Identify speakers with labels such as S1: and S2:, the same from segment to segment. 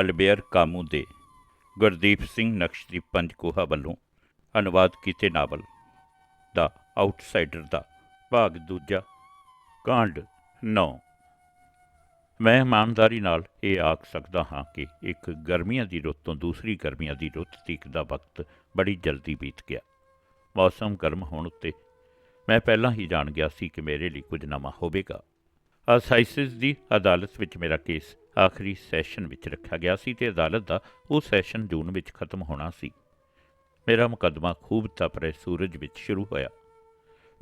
S1: ਅਲਬੇਅਰ Camus ਦੇ ਗੁਰਦੀਪ ਸਿੰਘ ਨਕਸ਼ਦੀਪ ਪੰਜਕੋਹਾ ਵੱਲੋਂ ਅਨੁਵਾਦ ਕੀਤੇ ਨਾਵਲ ਦਾ ਆਊਟਸਾਈਡਰ ਦਾ ਭਾਗ ਦੂਜਾ, ਕਾਂਡ 9 ਮੈਂ ਇਮਾਨਦਾਰੀ ਨਾਲ ਇਹ ਆਖ ਸਕਦਾ ਹਾਂ ਕਿ ਇੱਕ ਗਰਮੀਆਂ ਦੀ ਰੁੱਤ ਤੋਂ ਦੂਸਰੀ ਗਰਮੀਆਂ ਦੀ ਰੁੱਤ ਤੀਕ ਦਾ ਵਕਤ ਬੜੀ ਜਲਦੀ ਬੀਤ ਗਿਆ। ਮੌਸਮ ਗਰਮ ਹੋਣ ਉੱਤੇ ਮੈਂ ਪਹਿਲਾਂ ਹੀ ਜਾਣ ਗਿਆ ਸੀ ਕਿ ਮੇਰੇ ਲਈ ਕੁਝ ਨਵਾਂ ਹੋਵੇਗਾ। ਅਸਾਈਸਿਸ ਦੀ ਅਦਾਲਤ ਵਿੱਚ ਮੇਰਾ ਕੇਸ ਆਖਰੀ ਸੈਸ਼ਨ ਵਿੱਚ ਰੱਖਿਆ ਗਿਆ ਸੀ ਤੇ ਅਦਾਲਤ ਦਾ ਉਹ ਸੈਸ਼ਨ ਜੂਨ ਵਿੱਚ ਖਤਮ ਹੋਣਾ ਸੀ। ਮੇਰਾ ਮੁਕੱਦਮਾ ਖੂਬ ਤਪਰੇ ਸੂਰਜ ਵਿੱਚ ਸ਼ੁਰੂ ਹੋਇਆ।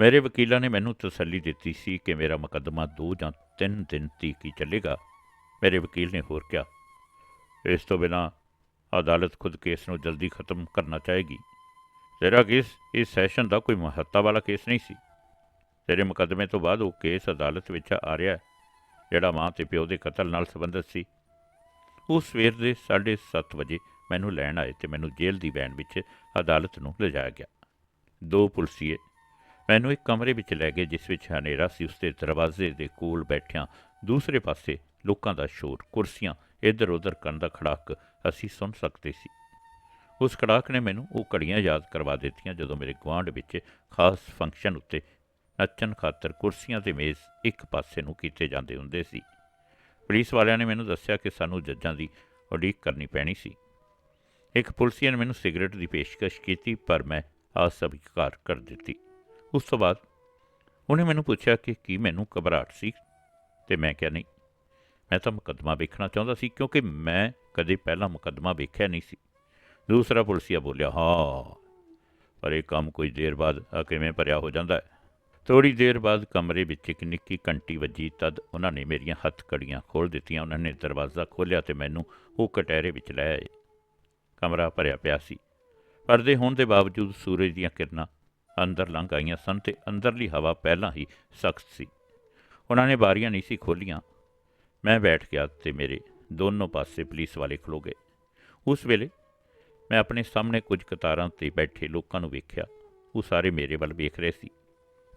S1: ਮੇਰੇ ਵਕੀਲਾਂ ਨੇ ਮੈਨੂੰ ਤਸੱਲੀ ਦਿੱਤੀ ਸੀ ਕਿ ਮੇਰਾ ਮੁਕੱਦਮਾ 2 ਜਾਂ 3 ਦਿਨ ਤੀਕ ਹੀ ਚੱਲੇਗਾ। ਮੇਰੇ ਵਕੀਲ ਨੇ ਹੋਰ ਕਿਹਾ, ਇਸ ਤੋਂ ਬਿਨਾ ਅਦਾਲਤ ਖੁਦ ਕੇਸ ਨੂੰ ਜਲਦੀ ਖਤਮ ਕਰਨਾ ਚਾਹੇਗੀ। ਤੇਰਾ ਕੇਸ ਇਸ ਸੈਸ਼ਨ ਦਾ ਕੋਈ ਮਹੱਤਤਾ ਵਾਲਾ ਕੇਸ ਨਹੀਂ ਸੀ। ਤੇਰੇ ਮੁਕੱਦਮੇ ਤੋਂ ਬਾਅਦ ਉਹ ਕੇਸ ਅਦਾਲਤ ਵਿੱਚ ਆ ਰਿਹਾ ਹੈ। ਜਿਹੜਾ ਮਾਂ ਤੇ ਪਿਓ ਦੇ ਕਤਲ ਨਾਲ ਸੰਬੰਧਿਤ ਸੀ। ਉਹ ਸਵੇਰ ਦੇ 7:30 ਵਜੇ ਮੈਨੂੰ ਲੈਣ ਆਏ ਤੇ ਮੈਨੂੰ ਜੇਲ੍ਹ ਦੀ ਵੈਨ ਵਿੱਚ ਅਦਾਲਤ ਨੂੰ ਲਿਜਾਇਆ ਗਿਆ। ਦੋ ਪੁਲਸੀਏ ਮੈਨੂੰ ਇੱਕ ਕਮਰੇ ਵਿੱਚ ਲੈ ਗਏ, ਜਿਸ ਵਿੱਚ ਹਨੇਰਾ ਸੀ। ਉਸਦੇ ਦਰਵਾਜ਼ੇ ਦੇ ਕੋਲ ਬੈਠਿਆਂ ਦੂਸਰੇ ਪਾਸੇ ਲੋਕਾਂ ਦਾ ਸ਼ੋਰ, ਕੁਰਸੀਆਂ ਇੱਧਰ ਉੱਧਰ ਕਰਨ ਦਾ ਖੜਾਕ ਅਸੀਂ ਸੁਣ ਸਕਦੇ ਸੀ। ਉਸ ਖੜਾਕ ਨੇ ਮੈਨੂੰ ਉਹ ਘੜੀਆਂ ਯਾਦ ਕਰਵਾ ਦਿੱਤੀਆਂ, ਜਦੋਂ ਮੇਰੇ ਗੁਆਂਢ ਵਿੱਚ ਖਾਸ ਫੰਕਸ਼ਨ ਉੱਤੇ ਨੱਚਣ ਖਾਤਰ ਕੁਰਸੀਆਂ ਤੇ ਮੇਜ਼ ਇੱਕ ਪਾਸੇ ਨੂੰ ਕੀਤੇ ਜਾਂਦੇ ਹੁੰਦੇ ਸੀ। ਪੁਲਿਸ ਵਾਲਿਆਂ ਨੇ ਮੈਨੂੰ ਦੱਸਿਆ ਕਿ ਸਾਨੂੰ ਜੱਜਾਂ ਦੀ ਉਡੀਕ ਕਰਨੀ ਪੈਣੀ ਸੀ। ਇੱਕ ਪੁਲਿਸੀਆ ਨੇ ਮੈਨੂੰ ਸਿਗਰਟ ਦੀ ਪੇਸ਼ਕਸ਼ ਕੀਤੀ, ਪਰ ਮੈਂ ਅਸਵੀਕਾਰ ਕਰ ਦਿੱਤੀ। ਉਸ ਤੋਂ ਬਾਅਦ ਉਹਨੇ ਮੈਨੂੰ ਪੁੱਛਿਆ ਕਿ ਕੀ ਮੈਨੂੰ ਘਬਰਾਹਟ ਸੀ ਤੇ ਮੈਂ ਕਿਹਾ, ਨਹੀਂ, ਮੈਂ ਤਾਂ ਮੁਕੱਦਮਾ ਵੇਖਣਾ ਚਾਹੁੰਦਾ ਸੀ, ਕਿਉਂਕਿ ਮੈਂ ਕਦੇ ਪਹਿਲਾਂ ਮੁਕੱਦਮਾ ਵੇਖਿਆ ਨਹੀਂ ਸੀ। ਦੂਸਰਾ ਪੁਲਿਸੀਆ ਬੋਲਿਆ, ਹਾਂ, ਪਰ ਇਹ ਕੰਮ ਕੁਝ ਦੇਰ ਬਾਅਦ ਕਿਵੇਂ ਭਰਿਆ ਹੋ ਜਾਂਦਾ ਹੈ? ਥੋੜੀ ਦੇਰ ਬਾਅਦ ਕਮਰੇ ਵਿੱਚ ਇੱਕ ਨਿੱਕੀ ਘੰਟੀ ਵੱਜੀ, ਤਦ ਉਹਨਾਂ ਨੇ ਮੇਰੀਆਂ ਹੱਥ ਕੜੀਆਂ ਖੋਲ ਦਿੱਤੀਆਂ। ਉਹਨਾਂ ਨੇ ਦਰਵਾਜ਼ਾ ਖੋਲ੍ਹਿਆ ਤੇ ਮੈਨੂੰ ਉਹ ਕਟਹਿਰੇ ਵਿੱਚ ਲੈ ਆਏ। ਕਮਰਾ ਭਰਿਆ ਪਿਆ ਸੀ। ਪਰਦੇ ਹੋਣ ਦੇ ਬਾਵਜੂਦ ਸੂਰਜ ਦੀਆਂ ਕਿਰਨਾਂ ਅੰਦਰ ਲੰਘ ਆਈਆਂ ਸਨ ਤੇ ਅੰਦਰਲੀ ਹਵਾ ਪਹਿਲਾਂ ਹੀ ਸਖਤ ਸੀ। ਉਹਨਾਂ ਨੇ ਬਾਰੀਆਂ ਨਹੀਂ ਸੀ ਖੋਲੀਆਂ ਮੈਂ ਬੈਠ ਗਿਆ ਤੇ ਮੇਰੇ ਦੋਨੋਂ ਪਾਸੇ ਪੁਲਿਸ ਵਾਲੇ ਖਲੋ ਗਏ। ਉਸ ਵੇਲੇ ਮੈਂ ਆਪਣੇ ਸਾਹਮਣੇ ਕੁਝ ਕਤਾਰਾਂ ਤੇ ਬੈਠੇ ਲੋਕਾਂ ਨੂੰ ਵੇਖਿਆ। ਉਹ ਸਾਰੇ ਮੇਰੇ ਵੱਲ ਵੇਖ ਰਹੇ ਸੀ।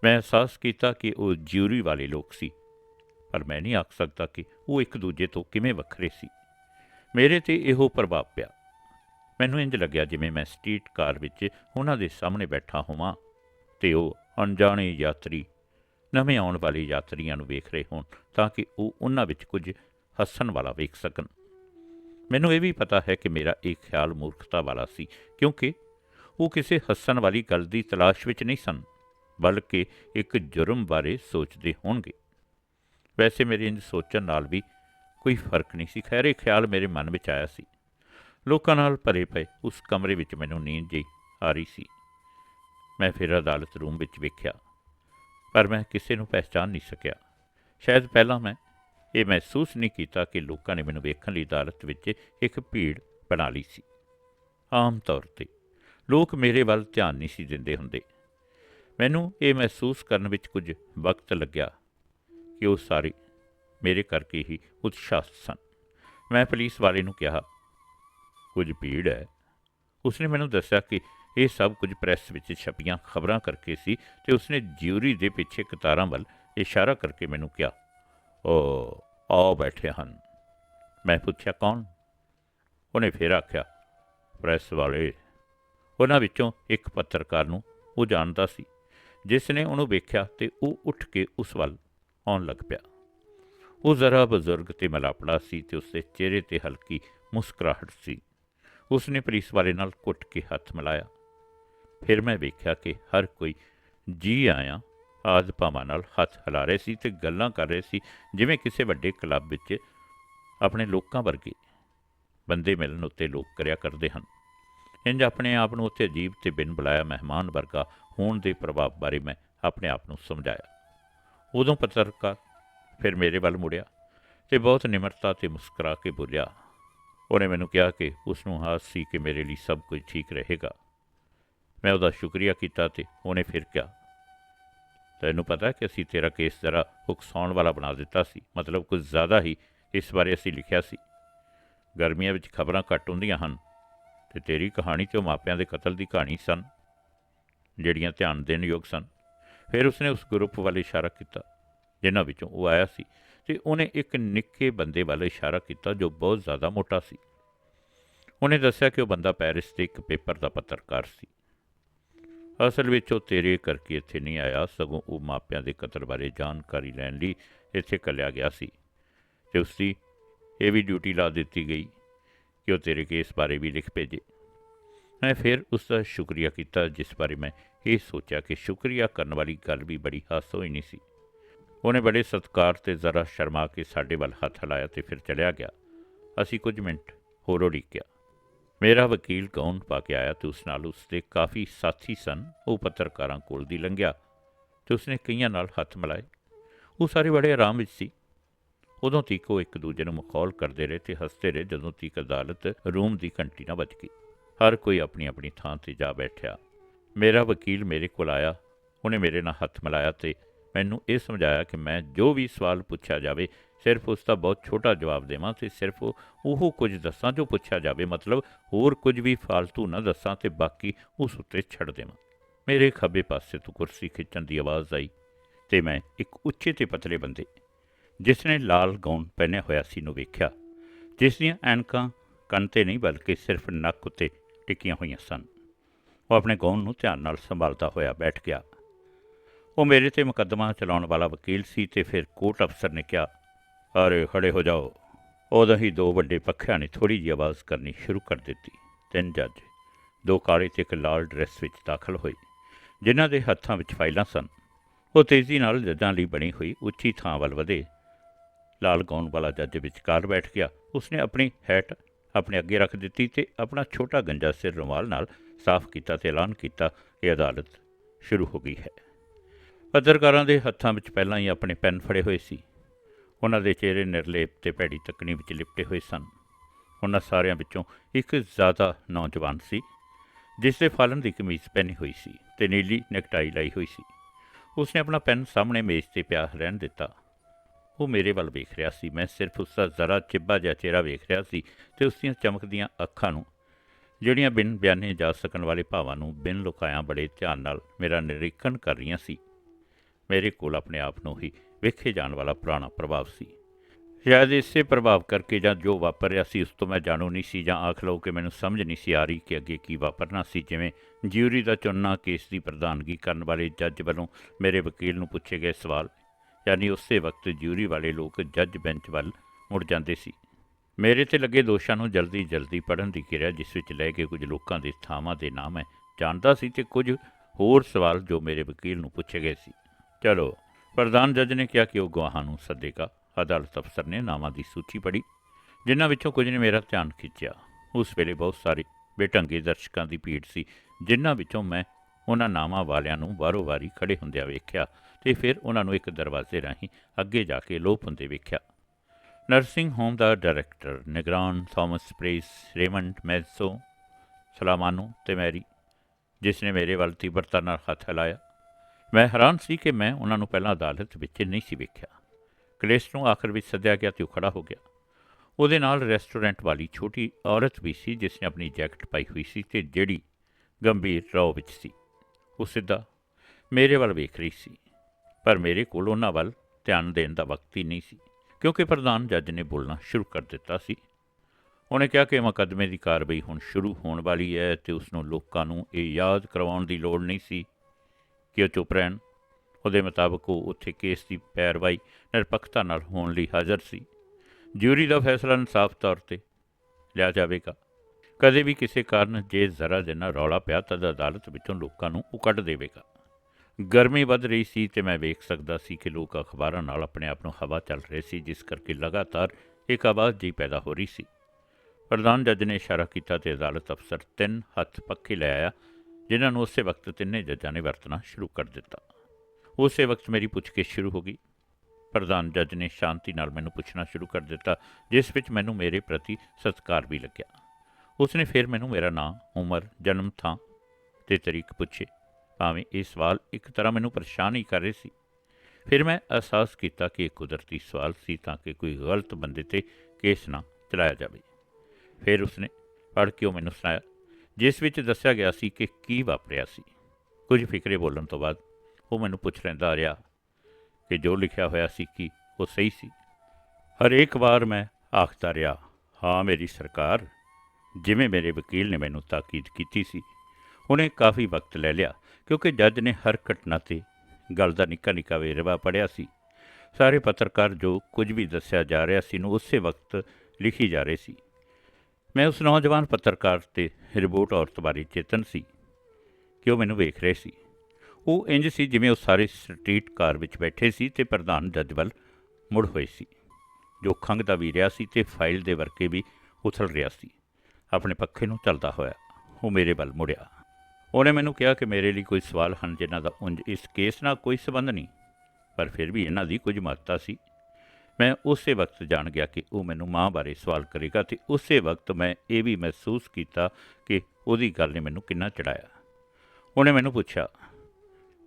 S1: ਮੈਂ ਅਹਿਸਾਸ ਕੀਤਾ ਕਿ ਉਹ ਜਿਊਰੀ ਵਾਲੇ ਲੋਕ ਸੀ, ਪਰ ਮੈਂ ਨਹੀਂ ਆਖ ਸਕਦਾ ਕਿ ਉਹ ਇੱਕ ਦੂਜੇ ਤੋਂ ਕਿਵੇਂ ਵੱਖਰੇ ਸੀ। ਮੇਰੇ ਤੇ ਇਹੋ ਪ੍ਰਭਾਵ ਪਿਆ। ਮੈਨੂੰ ਇੰਜ ਲੱਗਿਆ ਜਿਵੇਂ ਮੈਂ ਸਟਰੀਟ ਕਾਰ ਵਿੱਚ ਉਹਨਾਂ ਦੇ ਸਾਹਮਣੇ ਬੈਠਾ ਹੋਵਾਂ ਤੇ ਉਹ ਅਣਜਾਣੇ ਯਾਤਰੀ, ਨਵੇਂ ਆਉਣ ਵਾਲੇ ਯਾਤਰੀਆਂ ਨੂੰ ਵੇਖ ਰਹੇ ਹੋਣ ਤਾਂ ਕਿ ਉਹ ਉਹਨਾਂ ਵਿੱਚ ਕੁਝ ਹੱਸਣ ਵਾਲਾ ਵੇਖ ਸਕਣ। ਮੈਨੂੰ ਇਹ ਵੀ ਪਤਾ ਹੈ ਕਿ ਮੇਰਾ ਇਹ ਖਿਆਲ ਮੂਰਖਤਾ ਵਾਲਾ ਸੀ, ਕਿਉਂਕਿ ਉਹ ਕਿਸੇ ਹੱਸਣ ਵਾਲੀ ਗੱਲ ਦੀ ਤਲਾਸ਼ ਵਿੱਚ ਨਹੀਂ ਸਨ। ਬਲਕਿ ਇੱਕ ਜੁਰਮ ਬਾਰੇ ਸੋਚਦੇ ਹੋਣਗੇ। ਵੈਸੇ ਮੇਰੇ ਇੰਜ ਸੋਚਣ ਨਾਲ ਵੀ ਕੋਈ ਫ਼ਰਕ ਨਹੀਂ ਸੀ। ਖੈਰ, ਇਹ ਖਿਆਲ ਮੇਰੇ ਮਨ ਵਿੱਚ ਆਇਆ ਸੀ। ਲੋਕਾਂ ਨਾਲ ਭਰੇ ਪਏ ਉਸ ਕਮਰੇ ਵਿੱਚ ਮੈਨੂੰ ਨੀਂਦ ਜਿਹੀ ਆ ਰਹੀ ਸੀ। ਮੈਂ ਫਿਰ ਅਦਾਲਤ ਰੂਮ ਵਿੱਚ ਵੇਖਿਆ, ਪਰ ਮੈਂ ਕਿਸੇ ਨੂੰ ਪਹਿਚਾਨ ਨਹੀਂ ਸਕਿਆ। ਸ਼ਾਇਦ ਪਹਿਲਾਂ ਮੈਂ ਇਹ ਮਹਿਸੂਸ ਨਹੀਂ ਕੀਤਾ ਕਿ ਲੋਕਾਂ ਨੇ ਮੈਨੂੰ ਵੇਖਣ ਲਈ ਅਦਾਲਤ ਵਿੱਚ ਇੱਕ ਭੀੜ ਬਣਾ ਲਈ ਸੀ। ਆਮ ਤੌਰ ਤੇ ਲੋਕ ਮੇਰੇ ਵੱਲ ਧਿਆਨ ਨਹੀਂ ਸੀ ਦਿੰਦੇ ਹੁੰਦੇ। ਮੈਨੂੰ ਇਹ ਮਹਿਸੂਸ ਕਰਨ ਵਿੱਚ ਕੁਝ ਵਕਤ ਲੱਗਿਆ ਕਿ ਉਹ ਸਾਰੇ ਮੇਰੇ ਕਰਕੇ ਹੀ ਉਤਸ਼ਾਹਤ ਸਨ। ਮੈਂ ਪੁਲਿਸ ਵਾਲੇ ਨੂੰ ਕਿਹਾ, ਕੁਝ ਭੀੜ ਹੈ? ਉਸਨੇ ਮੈਨੂੰ ਦੱਸਿਆ ਕਿ ਇਹ ਸਭ ਕੁਝ ਪ੍ਰੈਸ ਵਿੱਚ ਛਪੀਆਂ ਖਬਰਾਂ ਕਰਕੇ ਸੀ ਤੇ ਉਸਨੇ ਜਿਊਰੀ ਦੇ ਪਿੱਛੇ ਕਤਾਰਾਂ ਵੱਲ ਇਸ਼ਾਰਾ ਕਰਕੇ ਮੈਨੂੰ ਕਿਹਾ ਉਹ ਆਓ ਬੈਠੇ ਹਨ। ਮੈਂ ਪੁੱਛਿਆ, ਕੌਣ? ਉਹਨੇ ਫੇਰ ਆਖਿਆ, ਪ੍ਰੈਸ ਵਾਲੇ। ਉਹਨਾਂ ਵਿੱਚੋਂ ਇੱਕ ਪੱਤਰਕਾਰ ਨੂੰ ਉਹ ਜਾਣਦਾ ਸੀ। ਜਿਸ ਨੇ ਉਹਨੂੰ ਵੇਖਿਆ ਤੇ ਉਹ ਉੱਠ ਕੇ ਉਸ ਵੱਲ ਆਉਣ ਲੱਗ ਪਿਆ। ਉਹ ਜ਼ਰਾ ਬਜ਼ੁਰਗ ਤੇ ਮਲਾਪੜਾ ਸੀ ਤੇ ਉਸਦੇ ਚਿਹਰੇ ਤੇ ਹਲਕੀ ਮੁਸਕਰਾਹਟ ਸੀ। ਉਸਨੇ ਪੁਲਿਸ ਵਾਲੇ ਨਾਲ ਕੁੱਟ ਕੇ ਹੱਥ ਮਿਲਾਇਆ। ਫਿਰ ਮੈਂ ਵੇਖਿਆ ਕਿ ਹਰ ਕੋਈ ਜੀ ਆਇਆ ਆਦ ਭਾਵਾਂ ਨਾਲ ਹੱਥ ਹਿਲਾ ਰਹੇ ਸੀ ਤੇ ਗੱਲਾਂ ਕਰ ਰਹੇ ਸੀ, ਜਿਵੇਂ ਕਿਸੇ ਵੱਡੇ ਕਲੱਬ ਵਿੱਚ ਆਪਣੇ ਲੋਕਾਂ ਵਰਗੇ ਬੰਦੇ ਮਿਲਣ ਉੱਤੇ ਲੋਕ ਕਰਿਆ ਕਰਦੇ ਹਨ। ਇੰਜ ਆਪਣੇ ਆਪ ਨੂੰ ਉੱਥੇ ਅਜੀਬ ਤੇ ਬਿਨ ਬੁਲਾਇਆ ਮਹਿਮਾਨ ਵਰਗਾ ਹੋਣ ਦੇ ਪ੍ਰਭਾਵ ਬਾਰੇ ਮੈਂ ਆਪਣੇ ਆਪ ਨੂੰ ਸਮਝਾਇਆ। ਉਦੋਂ ਪੱਤਰਕਾਰ ਫਿਰ ਮੇਰੇ ਵੱਲ ਮੁੜਿਆ ਤੇ ਬਹੁਤ ਨਿਮਰਤਾ ਤੇ ਮੁਸਕਰਾ ਕੇ ਬੋਲਿਆ, ਉਹਨੇ ਮੈਨੂੰ ਕਿਹਾ ਕਿ ਉਸ ਨੂੰ ਆਸ ਸੀ ਕਿ ਮੇਰੇ ਲਈ ਸਭ ਕੁਝ ਠੀਕ ਰਹੇਗਾ। ਮੈਂ ਉਹਦਾ ਸ਼ੁਕਰੀਆ ਕੀਤਾ ਤੇ ਉਹਨੇ ਫਿਰ ਕਿਹਾ, ਤੈਨੂੰ ਪਤਾ ਕਿ ਅਸੀਂ ਤੇਰਾ ਕੇਸ ਜ਼ਰਾ ਉਕਸਾਉਣ ਵਾਲਾ ਬਣਾ ਦਿੱਤਾ ਸੀ, ਮਤਲਬ ਕੁਝ ਜ਼ਿਆਦਾ ਹੀ ਇਸ ਬਾਰੇ ਅਸੀਂ ਲਿਖਿਆ ਸੀ। ਗਰਮੀਆਂ ਵਿੱਚ ਖਬਰਾਂ ਘੱਟ ਹੁੰਦੀਆਂ ਹਨ ਤੇ ਤੇਰੀ ਕਹਾਣੀ 'ਚ ਉਹ ਮਾਪਿਆਂ ਦੇ ਕਤਲ ਦੀ ਕਹਾਣੀ ਸਨ, ਜਿਹੜੀਆਂ ਧਿਆਨ ਦੇਣ ਯੋਗ ਸਨ। ਫਿਰ ਉਸਨੇ ਉਸ ਗਰੁੱਪ ਵੱਲ ਇਸ਼ਾਰਾ ਕੀਤਾ, ਜਿਨ੍ਹਾਂ ਵਿੱਚੋਂ ਉਹ ਆਇਆ ਸੀ ਤੇ ਉਹਨੇ ਇੱਕ ਨਿੱਕੇ ਬੰਦੇ ਵੱਲ ਇਸ਼ਾਰਾ ਕੀਤਾ ਜੋ ਬਹੁਤ ਜ਼ਿਆਦਾ ਮੋਟਾ ਸੀ। ਉਹਨੇ ਦੱਸਿਆ ਕਿ ਉਹ ਬੰਦਾ ਪੈਰਿਸ ਦੇ ਇੱਕ ਪੇਪਰ ਦਾ ਪੱਤਰਕਾਰ ਸੀ। ਅਸਲ ਵਿੱਚ ਉਹ ਤੇਰੇ ਕਰਕੇ ਇੱਥੇ ਨਹੀਂ ਆਇਆ, ਸਗੋਂ ਉਹ ਮਾਪਿਆਂ ਦੇ ਕਤਲ ਬਾਰੇ ਜਾਣਕਾਰੀ ਲੈਣ ਲਈ ਇੱਥੇ ਕੱਲਿਆ ਗਿਆ ਸੀ ਤੇ ਉਸ ਦੀ ਇਹ ਵੀ ਡਿਊਟੀ ਲਾ ਦਿੱਤੀ ਗਈ। ਕਿ ਉਹ ਤੇਰੇ ਕੇਸ ਬਾਰੇ ਵੀ ਲਿਖ ਭੇਜੇ। ਮੈਂ ਫਿਰ ਉਸ ਦਾ ਸ਼ੁਕਰੀਆ ਕੀਤਾ, ਜਿਸ ਬਾਰੇ ਮੈਂ ਇਹ ਸੋਚਿਆ ਕਿ ਸ਼ੁਕਰੀਆ ਕਰਨ ਵਾਲੀ ਗੱਲ ਵੀ ਬੜੀ ਹਾਸੋ ਹੀ ਨਹੀਂ ਸੀ। ਉਹਨੇ ਬੜੇ ਸਤਿਕਾਰ ਤੇ ਜ਼ਰਾ ਸ਼ਰਮਾ ਕੇ ਸਾਡੇ ਵੱਲ ਹੱਥ ਹਿਲਾਇਆ ਤੇ ਫਿਰ ਚਲਿਆ ਗਿਆ। ਅਸੀਂ ਕੁਝ ਮਿੰਟ ਹੋਰ ਉਡੀਕਿਆ ਮੇਰਾ ਵਕੀਲ ਗਾਊਨ ਪਾ ਕੇ ਆਇਆ ਤੇ ਉਸ ਨਾਲ ਉਸ ਦੇ ਕਾਫੀ ਸਾਥੀ ਸਨ। ਉਹ ਪੱਤਰਕਾਰਾਂ ਕੋਲ ਦੀ ਲੰਘਿਆ ਤੇ ਉਸਨੇ ਕਈਆਂ ਨਾਲ ਹੱਥ ਮਿਲਾਏ। ਉਹ ਸਾਰੇ ਬੜੇ ਆਰਾਮ ਵਿੱਚ ਸੀ। ਉਦੋਂ ਤੀਕ ਉਹ ਇੱਕ ਦੂਜੇ ਨੂੰ ਮਖੌਲ ਕਰਦੇ ਰਹੇ ਤੇ ਹੱਸਦੇ ਰਹੇ ਜਦੋਂ ਤੀਕ ਅਦਾਲਤ ਰੂਮ ਦੀ ਘੰਟੀ ਨਾ ਵੱਜ ਗਈ। ਹਰ ਕੋਈ ਆਪਣੀ ਆਪਣੀ ਥਾਂ ਤੇ ਜਾ ਬੈਠਿਆ। ਮੇਰਾ ਵਕੀਲ ਮੇਰੇ ਕੋਲ ਆਇਆ। ਉਹਨੇ ਮੇਰੇ ਨਾਲ ਹੱਥ ਮਿਲਾਇਆ ਤੇ ਮੈਨੂੰ ਇਹ ਸਮਝਾਇਆ ਕਿ ਮੈਂ ਜੋ ਵੀ ਸਵਾਲ ਪੁੱਛਿਆ ਜਾਵੇ, ਸਿਰਫ ਉਸ ਦਾ ਬਹੁਤ ਛੋਟਾ ਜਵਾਬ ਦੇਵਾਂ ਤੇ ਸਿਰਫ ਉਹ ਕੁਝ ਦੱਸਾਂ ਜੋ ਪੁੱਛਿਆ ਜਾਵੇ। ਮਤਲਬ ਹੋਰ ਕੁਝ ਵੀ ਫालतू ਨਾ ਦੱਸਾਂ ਤੇ ਬਾਕੀ ਉਸ ਉੱਤੇ ਛੱਡ ਦੇਵਾਂ। ਮੇਰੇ ਖੱਬੇ ਪਾਸੇ ਤੋਂ ਕੁਰਸੀ ਖਿੱਚਣ ਦੀ ਆਵਾਜ਼ ਆਈ ਤੇ ਮੈਂ ਇੱਕ ਉੱਚੇ ਤੇ ਪਤਲੇ ਬੰਦੇ ਜਿਸ ਨੇ ਲਾਲ ਗਾਊਨ ਪਹਿਨਿਆ ਹੋਇਆ ਸੀ ਨੂੰ ਵੇਖਿਆ ਜਿਸ ਦੀਆਂ ਐਨਕਾਂ ਕੰਨ ਤੇ ਨਹੀਂ ਬਲਕਿ ਸਿਰਫ ਨੱਕ ਉੱਤੇ ਟਿਕੀਆਂ ਹੋਈਆਂ ਸਨ। ਉਹ ਆਪਣੇ ਗਾਊਨ ਨੂੰ ਧਿਆਨ ਨਾਲ ਸੰਭਾਲਦਾ ਹੋਇਆ ਬੈਠ ਗਿਆ। ਉਹ ਮੇਰੇ ਤੇ ਮੁਕੱਦਮਾ ਚਲਾਉਣ ਵਾਲਾ ਵਕੀਲ ਸੀ ਤੇ ਫਿਰ ਕੋਰਟ ਅਫਸਰ ਨੇ ਕਿਹਾ, ਅਰੇ, ਖੜੇ ਹੋ ਜਾਓ। ਉਦੋਂ ਹੀ ਦੋ ਵੱਡੇ ਪੱਖਿਆਂ ਨੇ ਥੋੜੀ ਜਿਹੀ ਆਵਾਜ਼ ਕਰਨੀ ਸ਼ੁਰੂ ਕਰ ਦਿੱਤੀ। ਤਿੰਨ ਜੱਜ, ਦੋ ਕਾਲੇ ਤੇ ਇੱਕ ਲਾਲ ਡਰੈਸ ਵਿੱਚ ਦਾਖਲ ਹੋਏ, ਜਿਨ੍ਹਾਂ ਦੇ ਹੱਥਾਂ ਵਿੱਚ ਫਾਈਲਾਂ ਸਨ। ਉਹ ਤੇਜ਼ੀ ਨਾਲ ਜੱਜਾਂ ਲਈ ਬਣੀ ਹੋਈ ਉੱਚੀ ਥਾਂ ਵੱਲ ਵਧੇ ਲਾਲ ਗਾਉਣ ਵਾਲਾ ਜੱਜ ਵਿਚਕਾਰ ਬੈਠ ਗਿਆ। ਉਸਨੇ ਆਪਣੀ ਹੈਟ ਆਪਣੇ ਅੱਗੇ ਰੱਖ ਦਿੱਤੀ ਤੇ ਆਪਣਾ ਛੋਟਾ ਗੰਜਾ ਸਿਰ ਰੁਮਾਲ ਨਾਲ ਸਾਫ਼ ਕੀਤਾ ਤੇ ਐਲਾਨ ਕੀਤਾ ਕਿ ਅਦਾਲਤ ਸ਼ੁਰੂ ਹੋ ਗਈ ਹੈ। ਪੱਤਰਕਾਰਾਂ ਦੇ ਹੱਥਾਂ ਵਿੱਚ ਪਹਿਲਾਂ ਹੀ ਆਪਣੇ ਪੈਨ ਫੜੇ ਹੋਏ ਸੀ। ਉਹਨਾਂ ਦੇ ਚਿਹਰੇ ਨਿਰਲੇਪ ਤੇ ਭੈੜੀ ਤੱਕਣੀ ਵਿੱਚ ਲਿਪਟੇ ਹੋਏ ਸਨ। ਉਹਨਾਂ ਸਾਰਿਆਂ ਵਿੱਚੋਂ ਇੱਕ ਜ਼ਿਆਦਾ ਨੌਜਵਾਨ ਸੀ, ਜਿਸ ਦੇ ਫਾਲਨ ਦੀ ਕਮੀਜ਼ ਪਹਿਨੀ ਹੋਈ ਸੀ ਤੇ ਨੀਲੀ ਨੈਕਟਾਈ ਲਾਈ ਹੋਈ ਸੀ। ਉਸਨੇ ਆਪਣਾ ਪੈਨ ਸਾਹਮਣੇ ਮੇਜ਼ ਤੇ ਪਿਆ ਰਹਿਣ ਦਿੱਤਾ। ਉਹ ਮੇਰੇ ਵੱਲ ਵੇਖ ਰਿਹਾ ਸੀ। ਮੈਂ ਸਿਰਫ ਉਸ ਦਾ ਜ਼ਰਾ ਚਿੱਬਾ ਜਿਹਾ ਚਿਹਰਾ ਵੇਖ ਰਿਹਾ ਸੀ ਤੇ ਉਸ ਦੀਆਂ ਚਮਕਦੀਆਂ ਅੱਖਾਂ ਨੂੰ, ਜਿਹੜੀਆਂ ਬਿਨ ਬਿਆਨੇ ਜਾ ਸਕਣ ਵਾਲੇ ਭਾਵਾਂ ਨੂੰ ਬਿਨ ਲੁਕਾਇਆ ਬੜੇ ਧਿਆਨ ਨਾਲ ਮੇਰਾ ਨਿਰੀਖਣ ਕਰ ਰਹੀਆਂ ਸੀ। ਮੇਰੇ ਕੋਲ ਆਪਣੇ ਆਪ ਨੂੰ ਹੀ ਵੇਖੇ ਜਾਣ ਵਾਲਾ ਪੁਰਾਣਾ ਪ੍ਰਭਾਵ ਸੀ। ਸ਼ਾਇਦ ਇਸੇ ਪ੍ਰਭਾਵ ਕਰਕੇ ਜਾਂ ਜੋ ਵਾਪਰ ਰਿਹਾ ਸੀ ਉਸ ਤੋਂ ਮੈਂ ਜਾਣੂ ਨਹੀਂ ਸੀ ਜਾਂ ਆਖ ਲਓ ਕਿ ਮੈਨੂੰ ਸਮਝ ਨਹੀਂ ਸੀ ਆ ਰਹੀ ਕਿ ਅੱਗੇ ਕੀ ਵਾਪਰਨਾ ਸੀ, ਜਿਵੇਂ ਜਿਊਰੀ ਦਾ ਚੁਣਨਾ ਕੇਸ ਦੀ ਪ੍ਰਧਾਨਗੀ ਕਰਨ ਵਾਲੇ ਜੱਜ ਵੱਲੋਂ ਮੇਰੇ ਵਕੀਲ ਨੂੰ ਪੁੱਛੇ ਗਏ ਸਵਾਲ। ਯਾਨੀ ਉਸੇ ਵਕਤ ਜਿਊਰੀ ਵਾਲੇ ਲੋਕ ਜੱਜ ਬੈਂਚ ਵੱਲ ਮੁੜ ਜਾਂਦੇ ਸੀ। ਮੇਰੇ ਤੇ ਲੱਗੇ ਦੋਸ਼ਾਂ ਨੂੰ ਜਲਦੀ ਜਲਦੀ ਪੜਨ ਦੀ ਕਿਰਿਆ ਜਿਸ ਵਿੱਚ ਲੈ ਕੇ ਕੁਝ ਲੋਕਾਂ ਦੇ ਥਾਵਾਂ ਦੇ ਨਾਮ ਹੈ ਜਾਣਦਾ ਸੀ ਤੇ ਕੁਝ ਹੋਰ ਸਵਾਲ ਜੋ ਮੇਰੇ ਵਕੀਲ ਨੂੰ ਪੁੱਛੇ ਗਏ ਸੀ। ਚਲੋ, ਪ੍ਰਧਾਨ ਜੱਜ ਨੇ ਕਿਹਾ ਕਿ ਉਹ ਗਵਾਹਾਂ ਨੂੰ ਸੱਦੇਗਾ। ਅਦਾਲਤ ਅਫਸਰ ਨੇ ਨਾਵਾਂ ਦੀ ਸੂਚੀ ਪੜ੍ਹੀ, ਜਿਨ੍ਹਾਂ ਵਿੱਚੋਂ ਕੁਝ ਨੇ ਮੇਰਾ ਧਿਆਨ ਖਿੱਚਿਆ। ਉਸ ਵੇਲੇ ਬਹੁਤ ਸਾਰੇ ਬੇਢੰਗੇ ਦਰਸ਼ਕਾਂ ਦੀ ਭੀੜ ਸੀ, ਜਿਨ੍ਹਾਂ ਵਿੱਚੋਂ ਮੈਂ ਉਹਨਾਂ ਨਾਵਾਂ ਵਾਲਿਆਂ ਨੂੰ ਵਾਰੋ-ਵਾਰੀ ਖੜੇ ਹੁੰਦਿਆਂ ਵੇਖਿਆ ਤੇ ਫਿਰ ਉਹਨਾਂ ਨੂੰ ਇੱਕ ਦਰਵਾਜ਼ੇ ਰਾਹੀਂ ਅੱਗੇ ਜਾ ਕੇ ਲੋਪ ਹੁੰਦੇ ਵੇਖਿਆ। ਨਰਸਿੰਗ ਹੋਮ ਦਾ ਡਾਇਰੈਕਟਰ ਨਿਗਰਾਨ Thomas Perez, Raymond Masson Salamano ਤੇ ਮੈਰੀ, ਜਿਸ ਨੇ ਮੇਰੇ ਵੱਲ ਤੀਬਰਤਾ ਨਾਲ ਹੱਥ ਹਿਲਾਇਆ। ਮੈਂ ਹੈਰਾਨ ਸੀ ਕਿ ਮੈਂ ਉਹਨਾਂ ਨੂੰ ਪਹਿਲਾਂ ਅਦਾਲਤ ਵਿੱਚ ਨਹੀਂ ਸੀ ਵੇਖਿਆ। ਕਲੇਸ਼ ਨੂੰ ਆਖਰ ਵਿੱਚ ਸੱਦਿਆ ਗਿਆ ਤੇ ਉਹ ਖੜਾ ਹੋ ਗਿਆ। ਉਹਦੇ ਨਾਲ ਰੈਸਟੋਰੈਂਟ ਵਾਲੀ ਛੋਟੀ ਔਰਤ ਵੀ ਸੀ, ਜਿਸ ਨੇ ਆਪਣੀ ਜੈਕਟ ਪਾਈ ਹੋਈ ਸੀ ਤੇ ਜਿਹੜੀ ਗੰਭੀਰ ਰੌ ਵਿੱਚ ਸੀ। ਉਹ ਸਿੱਧਾ ਮੇਰੇ ਵੱਲ ਵੇਖ ਰਹੀ ਸੀ, ਪਰ ਮੇਰੇ ਕੋਲ ਉਹਨਾਂ ਵੱਲ ਧਿਆਨ ਦੇਣ ਦਾ ਵਕਤ ਹੀ ਨਹੀਂ ਸੀ, ਕਿਉਂਕਿ ਪ੍ਰਧਾਨ ਜੱਜ ਨੇ ਬੋਲਣਾ ਸ਼ੁਰੂ ਕਰ ਦਿੱਤਾ ਸੀ। ਉਹਨੇ ਕਿਹਾ ਕਿ ਮੁਕੱਦਮੇ ਦੀ ਕਾਰਵਾਈ ਹੁਣ ਸ਼ੁਰੂ ਹੋਣ ਵਾਲੀ ਹੈ ਤੇ ਉਸ ਨੂੰ ਲੋਕਾਂ ਨੂੰ ਇਹ ਯਾਦ ਕਰਵਾਉਣ ਦੀ ਲੋੜ ਨਹੀਂ ਸੀ। ਕਿ ਉਹ ਚੁੱਪ ਰਹਿਣ? ਉਹਦੇ ਮੁਤਾਬਕ ਉਹ ਉੱਥੇ ਕੇਸ ਦੀ ਪੈਰਵਾਈ ਨਿਰਪੱਖਤਾ ਨਾਲ ਹੋਣ ਲਈ ਹਾਜ਼ਰ ਸੀ। ਜਿਊਰੀ ਦਾ ਫੈਸਲਾ ਇਨਸਾਫ ਤੌਰ ਤੇ ਲਿਆ ਜਾਵੇਗਾ। ਕਦੇ ਵੀ ਕਿਸੇ ਕਾਰਨ ਜੇ ਜ਼ਰਾ ਜਿੰਨਾ ਰੌਲਾ ਪਿਆ ਤਾਂ ਅਦਾਲਤ ਵਿੱਚੋਂ ਲੋਕਾਂ ਨੂੰ ਉਹ ਕੱਢ ਦੇਵੇਗਾ। ਗਰਮੀ ਵੱਧ ਰਹੀ ਸੀ ਤੇ ਮੈਂ ਵੇਖ ਸਕਦਾ ਸੀ ਕਿ ਲੋਕ ਅਖਬਾਰਾਂ ਨਾਲ ਆਪਣੇ ਆਪ ਨੂੰ ਹਵਾ ਚੱਲ ਰਹੇ ਸੀ, ਜਿਸ ਕਰਕੇ ਲਗਾਤਾਰ ਇੱਕ ਆਵਾਜ਼ ਜੀ ਪੈਦਾ ਹੋ ਰਹੀ ਸੀ। ਪ੍ਰਧਾਨ ਜੱਜ ਨੇ ਇਸ਼ਾਰਾ ਕੀਤਾ ਤੇ ਅਦਾਲਤ ਅਫਸਰ ਤਿੰਨ ਹੱਥ ਪੱਖੇ ਲੈ ਆਇਆ, ਜਿਨ੍ਹਾਂ ਨੂੰ ਉਸੇ ਵਕਤ ਤਿੰਨੇ ਜੱਜਾਂ ਨੇ ਵਰਤਣਾ ਸ਼ੁਰੂ ਕਰ ਦਿੱਤਾ। ਉਸੇ ਵਕਤ ਮੇਰੀ ਪੁੱਛਗਿੱਛ ਸ਼ੁਰੂ ਹੋ ਗਈ। ਪ੍ਰਧਾਨ ਜੱਜ ਨੇ ਸ਼ਾਂਤੀ ਨਾਲ ਮੈਨੂੰ ਪੁੱਛਣਾ ਸ਼ੁਰੂ ਕਰ ਦਿੱਤਾ, ਜਿਸ ਵਿੱਚ ਮੈਨੂੰ ਮੇਰੇ ਪ੍ਰਤੀ ਸਤਿਕਾਰ ਵੀ ਲੱਗਿਆ। ਉਸਨੇ ਫਿਰ ਮੈਨੂੰ ਮੇਰਾ ਨਾਂ, ਉਮਰ, ਜਨਮ ਥਾਂ ਤੇ ਤਰੀਕ ਪੁੱਛੇ। ਭਾਵੇਂ ਇਹ ਸਵਾਲ ਇੱਕ ਤਰ੍ਹਾਂ ਮੈਨੂੰ ਪਰੇਸ਼ਾਨ ਹੀ ਕਰ ਰਹੇ ਸੀ। ਫਿਰ ਮੈਂ ਅਹਿਸਾਸ ਕੀਤਾ ਕਿ ਇਹ ਕੁਦਰਤੀ ਸਵਾਲ ਸੀ ਤਾਂ ਕਿ ਕੋਈ ਗਲਤ ਬੰਦੇ ਤੇ ਕੇਸ ਨਾ ਚਲਾਇਆ ਜਾਵੇ। ਫਿਰ ਉਸਨੇ ਪੜ੍ਹ ਕੇ ਉਹ ਮੈਨੂੰ ਸੁਣਾਇਆ, ਜਿਸ ਵਿੱਚ ਦੱਸਿਆ ਗਿਆ ਸੀ ਕਿ ਕੀ ਵਾਪਰਿਆ ਸੀ। ਕੁਝ ਫਿਕਰੇ ਬੋਲਣ ਤੋਂ ਬਾਅਦ ਉਹ ਮੈਨੂੰ ਪੁੱਛ ਰਹਿੰਦਾ ਰਿਹਾ ਕਿ ਜੋ ਲਿਖਿਆ ਹੋਇਆ ਸੀ ਕੀ ਉਹ ਸਹੀ ਸੀ। ਹਰ ਇੱਕ ਵਾਰ ਮੈਂ ਆਖਦਾ ਰਿਹਾ, ਹਾਂ, ਮੇਰੀ ਸਰਕਾਰ ਜਿਵੇਂ ਮੇਰੇ ਵਕੀਲ ਨੇ ਮੈਨੂੰ ਤਾਕੀਦ ਕੀਤੀ ਸੀ, ਉਹਨੇ ਕਾਫੀ ਵਕਤ ਲੈ ਲਿਆ, ਕਿਉਂਕਿ ਜੱਜ ਨੇ ਹਰ ਘਟਨਾ ਤੇ ਗੱਲ ਦਾ ਨਿੱਕਾ ਨਿੱਕਾ ਵੇਰਵਾ ਪੜਿਆ ਸੀ। ਸਾਰੇ ਪੱਤਰਕਾਰ ਜੋ ਕੁਝ ਵੀ ਦੱਸਿਆ ਜਾ ਰਿਹਾ ਸੀ ਨੂੰ ਉਸੇ ਵਕਤ ਲਿਖੀ ਜਾ ਰਹੀ ਸੀ। ਮੈਂ ਉਸ ਨੌਜਵਾਨ ਪੱਤਰਕਾਰ ਤੇ ਰਿਪੋਰਟ ਔਰਤ ਬਾਰੇ ਚੇਤਨ ਸੀ, ਕਿ ਉਹ ਮੈਨੂੰ ਵੇਖ ਰਹੇ ਸੀ। ਉਹ ਇੰਜ ਸੀ ਜਿਵੇਂ ਉਹ ਸਾਰੇ ਸਟਰੀਟ ਕਾਰ ਵਿੱਚ ਬੈਠੇ ਸੀ ਤੇ ਪ੍ਰਧਾਨ ਜੱਜ ਵੱਲ ਮੁੜ ਹੋਏ ਸੀ, ਜੋ ਖੰਘਦਾ ਵੀ ਰਿਹਾ ਸੀ ਤੇ ਫਾਈਲ ਦੇ ਵਰਕੇ ਵੀ ਉਥਲ ਰਿਹਾ ਸੀ। ਆਪਣੇ ਪੱਖੇ ਨੂੰ ਚੱਲਦਾ ਹੋਇਆ, ਉਹ ਮੇਰੇ ਵੱਲ ਮੁੜਿਆ। ਉਹਨੇ ਮੈਨੂੰ ਕਿਹਾ ਕਿ ਮੇਰੇ ਲਈ ਕੋਈ ਸਵਾਲ ਹਨ ਜਿਨ੍ਹਾਂ ਦਾ ਉਂਝ ਇਸ ਕੇਸ ਨਾਲ ਕੋਈ ਸਬੰਧ ਨਹੀਂ, ਪਰ ਫਿਰ ਵੀ ਇਹਨਾਂ ਦੀ ਕੁਝ ਮਹੱਤਤਾ ਸੀ। ਮੈਂ ਉਸੇ ਵਕਤ ਜਾਣ ਗਿਆ ਕਿ ਉਹ ਮੈਨੂੰ ਮਾਂ ਬਾਰੇ ਸਵਾਲ ਕਰੇਗਾ ਤੇ ਉਸੇ ਵਕਤ ਮੈਂ ਇਹ ਵੀ ਮਹਿਸੂਸ ਕੀਤਾ ਕਿ ਉਹਦੀ ਗੱਲ ਨੇ ਮੈਨੂੰ ਕਿੰਨਾ ਚੜਾਇਆ। ਉਹਨੇ ਮੈਨੂੰ ਪੁੱਛਿਆ,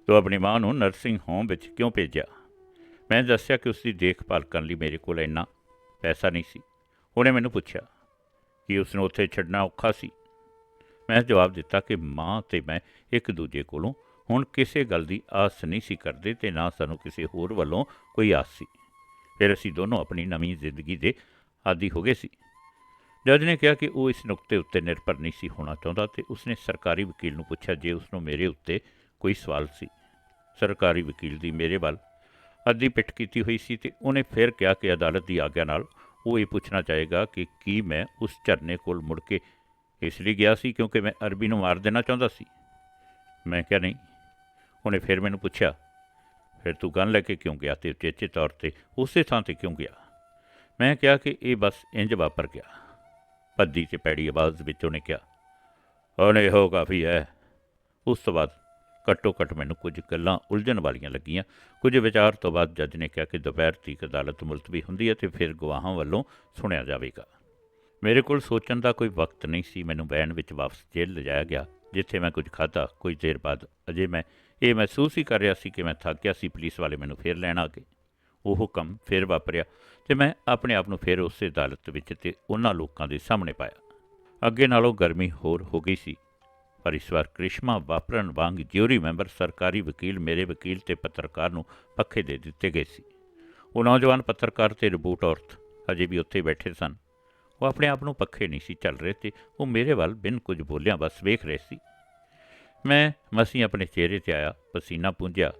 S1: ਤੂੰ ਆਪਣੀ ਮਾਂ ਨੂੰ ਨਰਸਿੰਗ ਹੋਮ ਵਿੱਚ ਕਿਉਂ ਭੇਜਿਆ? ਮੈਂ ਦੱਸਿਆ ਕਿ ਉਸ ਦੀ ਦੇਖਭਾਲ ਕਰਨ ਲਈ ਮੇਰੇ ਕੋਲ ਇੰਨਾ ਪੈਸਾ ਨਹੀਂ ਸੀ। ਉਹਨੇ ਮੈਨੂੰ ਪੁੱਛਿਆ ਕਿ ਉਸ ਨੂੰ ਉੱਥੇ ਛੱਡਣਾ ਔਖਾ ਸੀ। ਮੈਂ ਜਵਾਬ ਦਿੱਤਾ ਕਿ ਮਾਂ ਤੇ ਮੈਂ ਇੱਕ ਦੂਜੇ ਕੋਲੋਂ ਹੁਣ ਕਿਸੇ ਗੱਲ ਦੀ ਆਸ ਨਹੀਂ ਸੀ ਕਰਦੇ ਤੇ ਨਾ ਸਾਨੂੰ ਕਿਸੇ ਹੋਰ ਵੱਲੋਂ ਕੋਈ ਆਸ ਸੀ। ਫਿਰ ਅਸੀਂ ਦੋਨੋਂ ਆਪਣੀ ਨਵੀਂ ਜ਼ਿੰਦਗੀ ਦੇ ਆਦੀ ਹੋ ਗਏ ਸੀ। ਜੱਜ ਨੇ ਕਿਹਾ ਕਿ ਉਹ ਇਸ ਨੁਕਤੇ ਉੱਤੇ ਨਿਰਭਰ ਨਹੀਂ ਸੀ ਹੋਣਾ ਚਾਹੁੰਦਾ ਤੇ ਉਸਨੇ ਸਰਕਾਰੀ ਵਕੀਲ ਨੂੰ ਪੁੱਛਿਆ ਜੇ ਉਸ ਨੂੰ ਮੇਰੇ ਉੱਤੇ ਕੋਈ ਸਵਾਲ ਸੀ। ਸਰਕਾਰੀ ਵਕੀਲ ਦੀ ਮੇਰੇ ਵੱਲ ਅੱਧੀ ਪਿੱਠ ਕੀਤੀ ਹੋਈ ਸੀ ਤੇ ਉਹਨੇ ਫਿਰ ਕਿਹਾ ਕਿ ਅਦਾਲਤ ਦੀ ਆਗਿਆ ਨਾਲ ਉਹ ਇਹ ਪੁੱਛਣਾ ਚਾਹੇਗਾ ਕਿ ਕੀ ਮੈਂ ਉਸ ਝਰਨੇ ਕੋਲ ਮੁੜ ਕੇ ਇਸ ਲਈ ਗਿਆ ਸੀ ਕਿਉਂਕਿ ਮੈਂ ਅਰਬੀ ਨੂੰ ਮਾਰ ਦੇਣਾ ਚਾਹੁੰਦਾ ਸੀ? ਮੈਂ ਕਿਹਾ, ਨਹੀਂ। ਉਹਨੇ ਫਿਰ ਮੈਨੂੰ ਪੁੱਛਿਆ, ਫਿਰ ਤੂੰ ਗਨ ਲੈ ਕੇ ਕਿਉਂ ਗਿਆ ਤੇ ਉਚੇਚੇ ਤੌਰ ਤੇ ਉਸੇ ਥਾਂ ਤੇ ਕਿਉਂ ਗਿਆ? ਮੈਂ ਕਿਹਾ ਕਿ ਇਹ ਬਸ ਇੰਜ ਵਾਪਰ ਗਿਆ। ਪੱਦੀ ਤੇ ਪੈੜੀ ਆਵਾਜ਼ ਵਿੱਚ ਉਹਨੇ ਕਿਹਾ, ਉਹਨੇ ਇਹੋ ਕਾਫੀ ਹੈ। ਉਸ ਤੋਂ ਬਾਅਦ ਘੱਟੋ ਘੱਟ ਮੈਨੂੰ ਕੁਝ ਗੱਲਾਂ ਉਲਝਣ ਵਾਲੀਆਂ ਲੱਗੀਆਂ। ਕੁਝ ਵਿਚਾਰ ਤੋਂ ਬਾਅਦ ਜੱਜ ਨੇ ਕਿਹਾ ਕਿ ਦੁਪਹਿਰ ਤੀਕ ਅਦਾਲਤ ਮੁਲਤਵੀ ਹੁੰਦੀ ਹੈ ਤੇ ਫਿਰ ਗਵਾਹਾਂ ਵੱਲੋਂ ਸੁਣਿਆ ਜਾਵੇਗਾ। ਮੇਰੇ ਕੋਲ ਸੋਚਣ ਦਾ ਕੋਈ ਵਕਤ ਨਹੀਂ ਸੀ। ਮੈਨੂੰ ਵੈਨ ਵਿੱਚ ਵਾਪਸ ਜੇਲ੍ਹ ਲਿਜਾਇਆ ਗਿਆ, ਜਿੱਥੇ ਮੈਂ ਕੁਝ ਖਾਧਾ। ਕੁਝ ਦੇਰ ਬਾਅਦ ਅਜੇ ਮੈਂ ਇਹ ਮਹਿਸੂਸ ਹੀ ਕਰ ਰਿਹਾ ਸੀ ਕਿ ਮੈਂ ਥੱਕ ਗਿਆ ਸੀ। ਪੁਲਿਸ ਵਾਲੇ ਮੈਨੂੰ ਫੇਰ ਲੈਣ ਆ ਗਏ। ਉਹ ਕੰਮ ਫੇਰ ਵਾਪਰਿਆ ਤੇ ਮੈਂ ਆਪਣੇ ਆਪ ਨੂੰ ਫੇਰ ਉਸੇ ਅਦਾਲਤ ਵਿੱਚ ਤੇ ਉਹਨਾਂ ਲੋਕਾਂ ਦੇ ਸਾਹਮਣੇ ਪਾਇਆ। ਅੱਗੇ ਨਾਲੋਂ ਗਰਮੀ ਹੋਰ ਹੋ ਗਈ ਸੀ। ਪਰ ਇਸ ਵਾਰ ਕ੍ਰਿਸ਼ਮਾ ਵਾਪਰਨ ਵਾਂਗ ਜਿਊਰੀ ਮੈਂਬਰ ਸਰਕਾਰੀ ਵਕੀਲ ਮੇਰੇ ਵਕੀਲ ਤੇ ਪੱਤਰਕਾਰ ਨੂੰ ਪੱਖੇ ਦੇ ਦਿੱਤੇ ਗਏ ਸੀ। ਉਹ ਨੌਜਵਾਨ ਪੱਤਰਕਾਰ ਤੇ ਰਿਪੋਰਟ ਔਰਤ ਅਜੇ ਵੀ ਉੱਥੇ ਬੈਠੇ ਸਨ। ਉਹ ਆਪਣੇ ਆਪ ਨੂੰ ਪੱਖੇ ਨਹੀਂ ਸੀ ਚੱਲ ਰਹੇ ਤੇ ਉਹ ਮੇਰੇ ਵੱਲ ਬਿਨ ਕੁਝ ਬੋਲਿਆਂ ਬਸ ਵੇਖ ਰਹੇ ਸੀ। ਮੈਂ ਮਸੀਂ ਆਪਣੇ ਚਿਹਰੇ ਤੇ ਆਇਆ, ਪਸੀਨਾ ਪੂੰਝਿਆ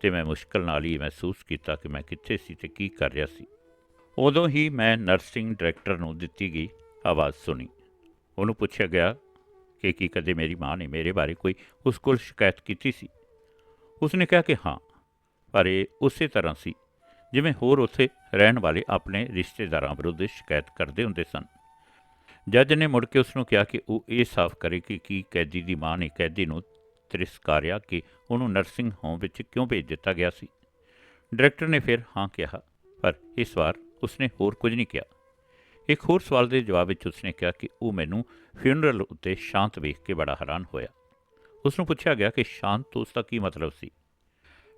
S1: ਤੇ ਮੈਂ ਮੁਸ਼ਕਲ ਨਾਲ ਹੀ ਮਹਿਸੂਸ ਕੀਤਾ ਕਿ ਮੈਂ ਕਿੱਥੇ ਸੀ ਤੇ ਕੀ ਕਰ ਰਿਹਾ ਸੀ। ਉਦੋਂ ਹੀ ਮੈਂ ਨਰਸਿੰਗ ਡਾਇਰੈਕਟਰ ਨੂੰ ਦਿੱਤੀ ਗਈ ਆਵਾਜ਼ ਸੁਣੀ। ਉਹਨੂੰ ਪੁੱਛਿਆ ਗਿਆ ਕਿ ਕੀ ਕਦੇ ਮੇਰੀ ਮਾਂ ਨੇ ਮੇਰੇ ਬਾਰੇ ਕੋਈ ਉਸ ਕੋਲ ਸ਼ਿਕਾਇਤ ਕੀਤੀ ਸੀ? ਉਸਨੇ ਕਿਹਾ ਕਿ ਹਾਂ, ਪਰ ਇਹ ਉਸੇ ਤਰ੍ਹਾਂ ਸੀ ਜਿਵੇਂ ਹੋਰ ਉੱਥੇ ਰਹਿਣ ਵਾਲੇ ਆਪਣੇ ਰਿਸ਼ਤੇਦਾਰਾਂ ਵਿਰੁੱਧ ਸ਼ਿਕਾਇਤ ਕਰਦੇ ਹੁੰਦੇ ਸਨ। ਜੱਜ ਨੇ ਮੁੜ ਕੇ ਉਸ ਨੂੰ ਕਿਹਾ ਕਿ ਉਹ ਇਹ ਸਾਫ਼ ਕਰੇ ਕਿ ਕੀ ਕੈਦੀ ਦੀ ਮਾਂ ਨੇ ਕੈਦੀ ਨੂੰ ਤਿਰਸਕਾਰਿਆ ਕਿ ਉਹਨੂੰ ਨਰਸਿੰਗ ਹੋਮ ਵਿੱਚ ਕਿਉਂ ਭੇਜ ਦਿੱਤਾ ਗਿਆ ਸੀ। ਡਾਇਰੈਕਟਰ ਨੇ ਫਿਰ ਹਾਂ ਕਿਹਾ, ਪਰ ਇਸ ਵਾਰ ਉਸਨੇ ਹੋਰ ਕੁਝ ਨਹੀਂ ਕਿਹਾ। ਇੱਕ ਹੋਰ ਸਵਾਲ ਦੇ ਜਵਾਬ ਵਿੱਚ ਉਸਨੇ ਕਿਹਾ ਕਿ ਉਹ ਮੈਨੂੰ ਫਿਊਨਰਲ ਉੱਤੇ ਸ਼ਾਂਤ ਵੇਖ ਕੇ ਬੜਾ ਹੈਰਾਨ ਹੋਇਆ। ਉਸ ਨੂੰ ਪੁੱਛਿਆ ਗਿਆ ਕਿ ਸ਼ਾਂਤ ਤੋਂ ਉਸ ਦਾ ਕੀ ਮਤਲਬ ਸੀ?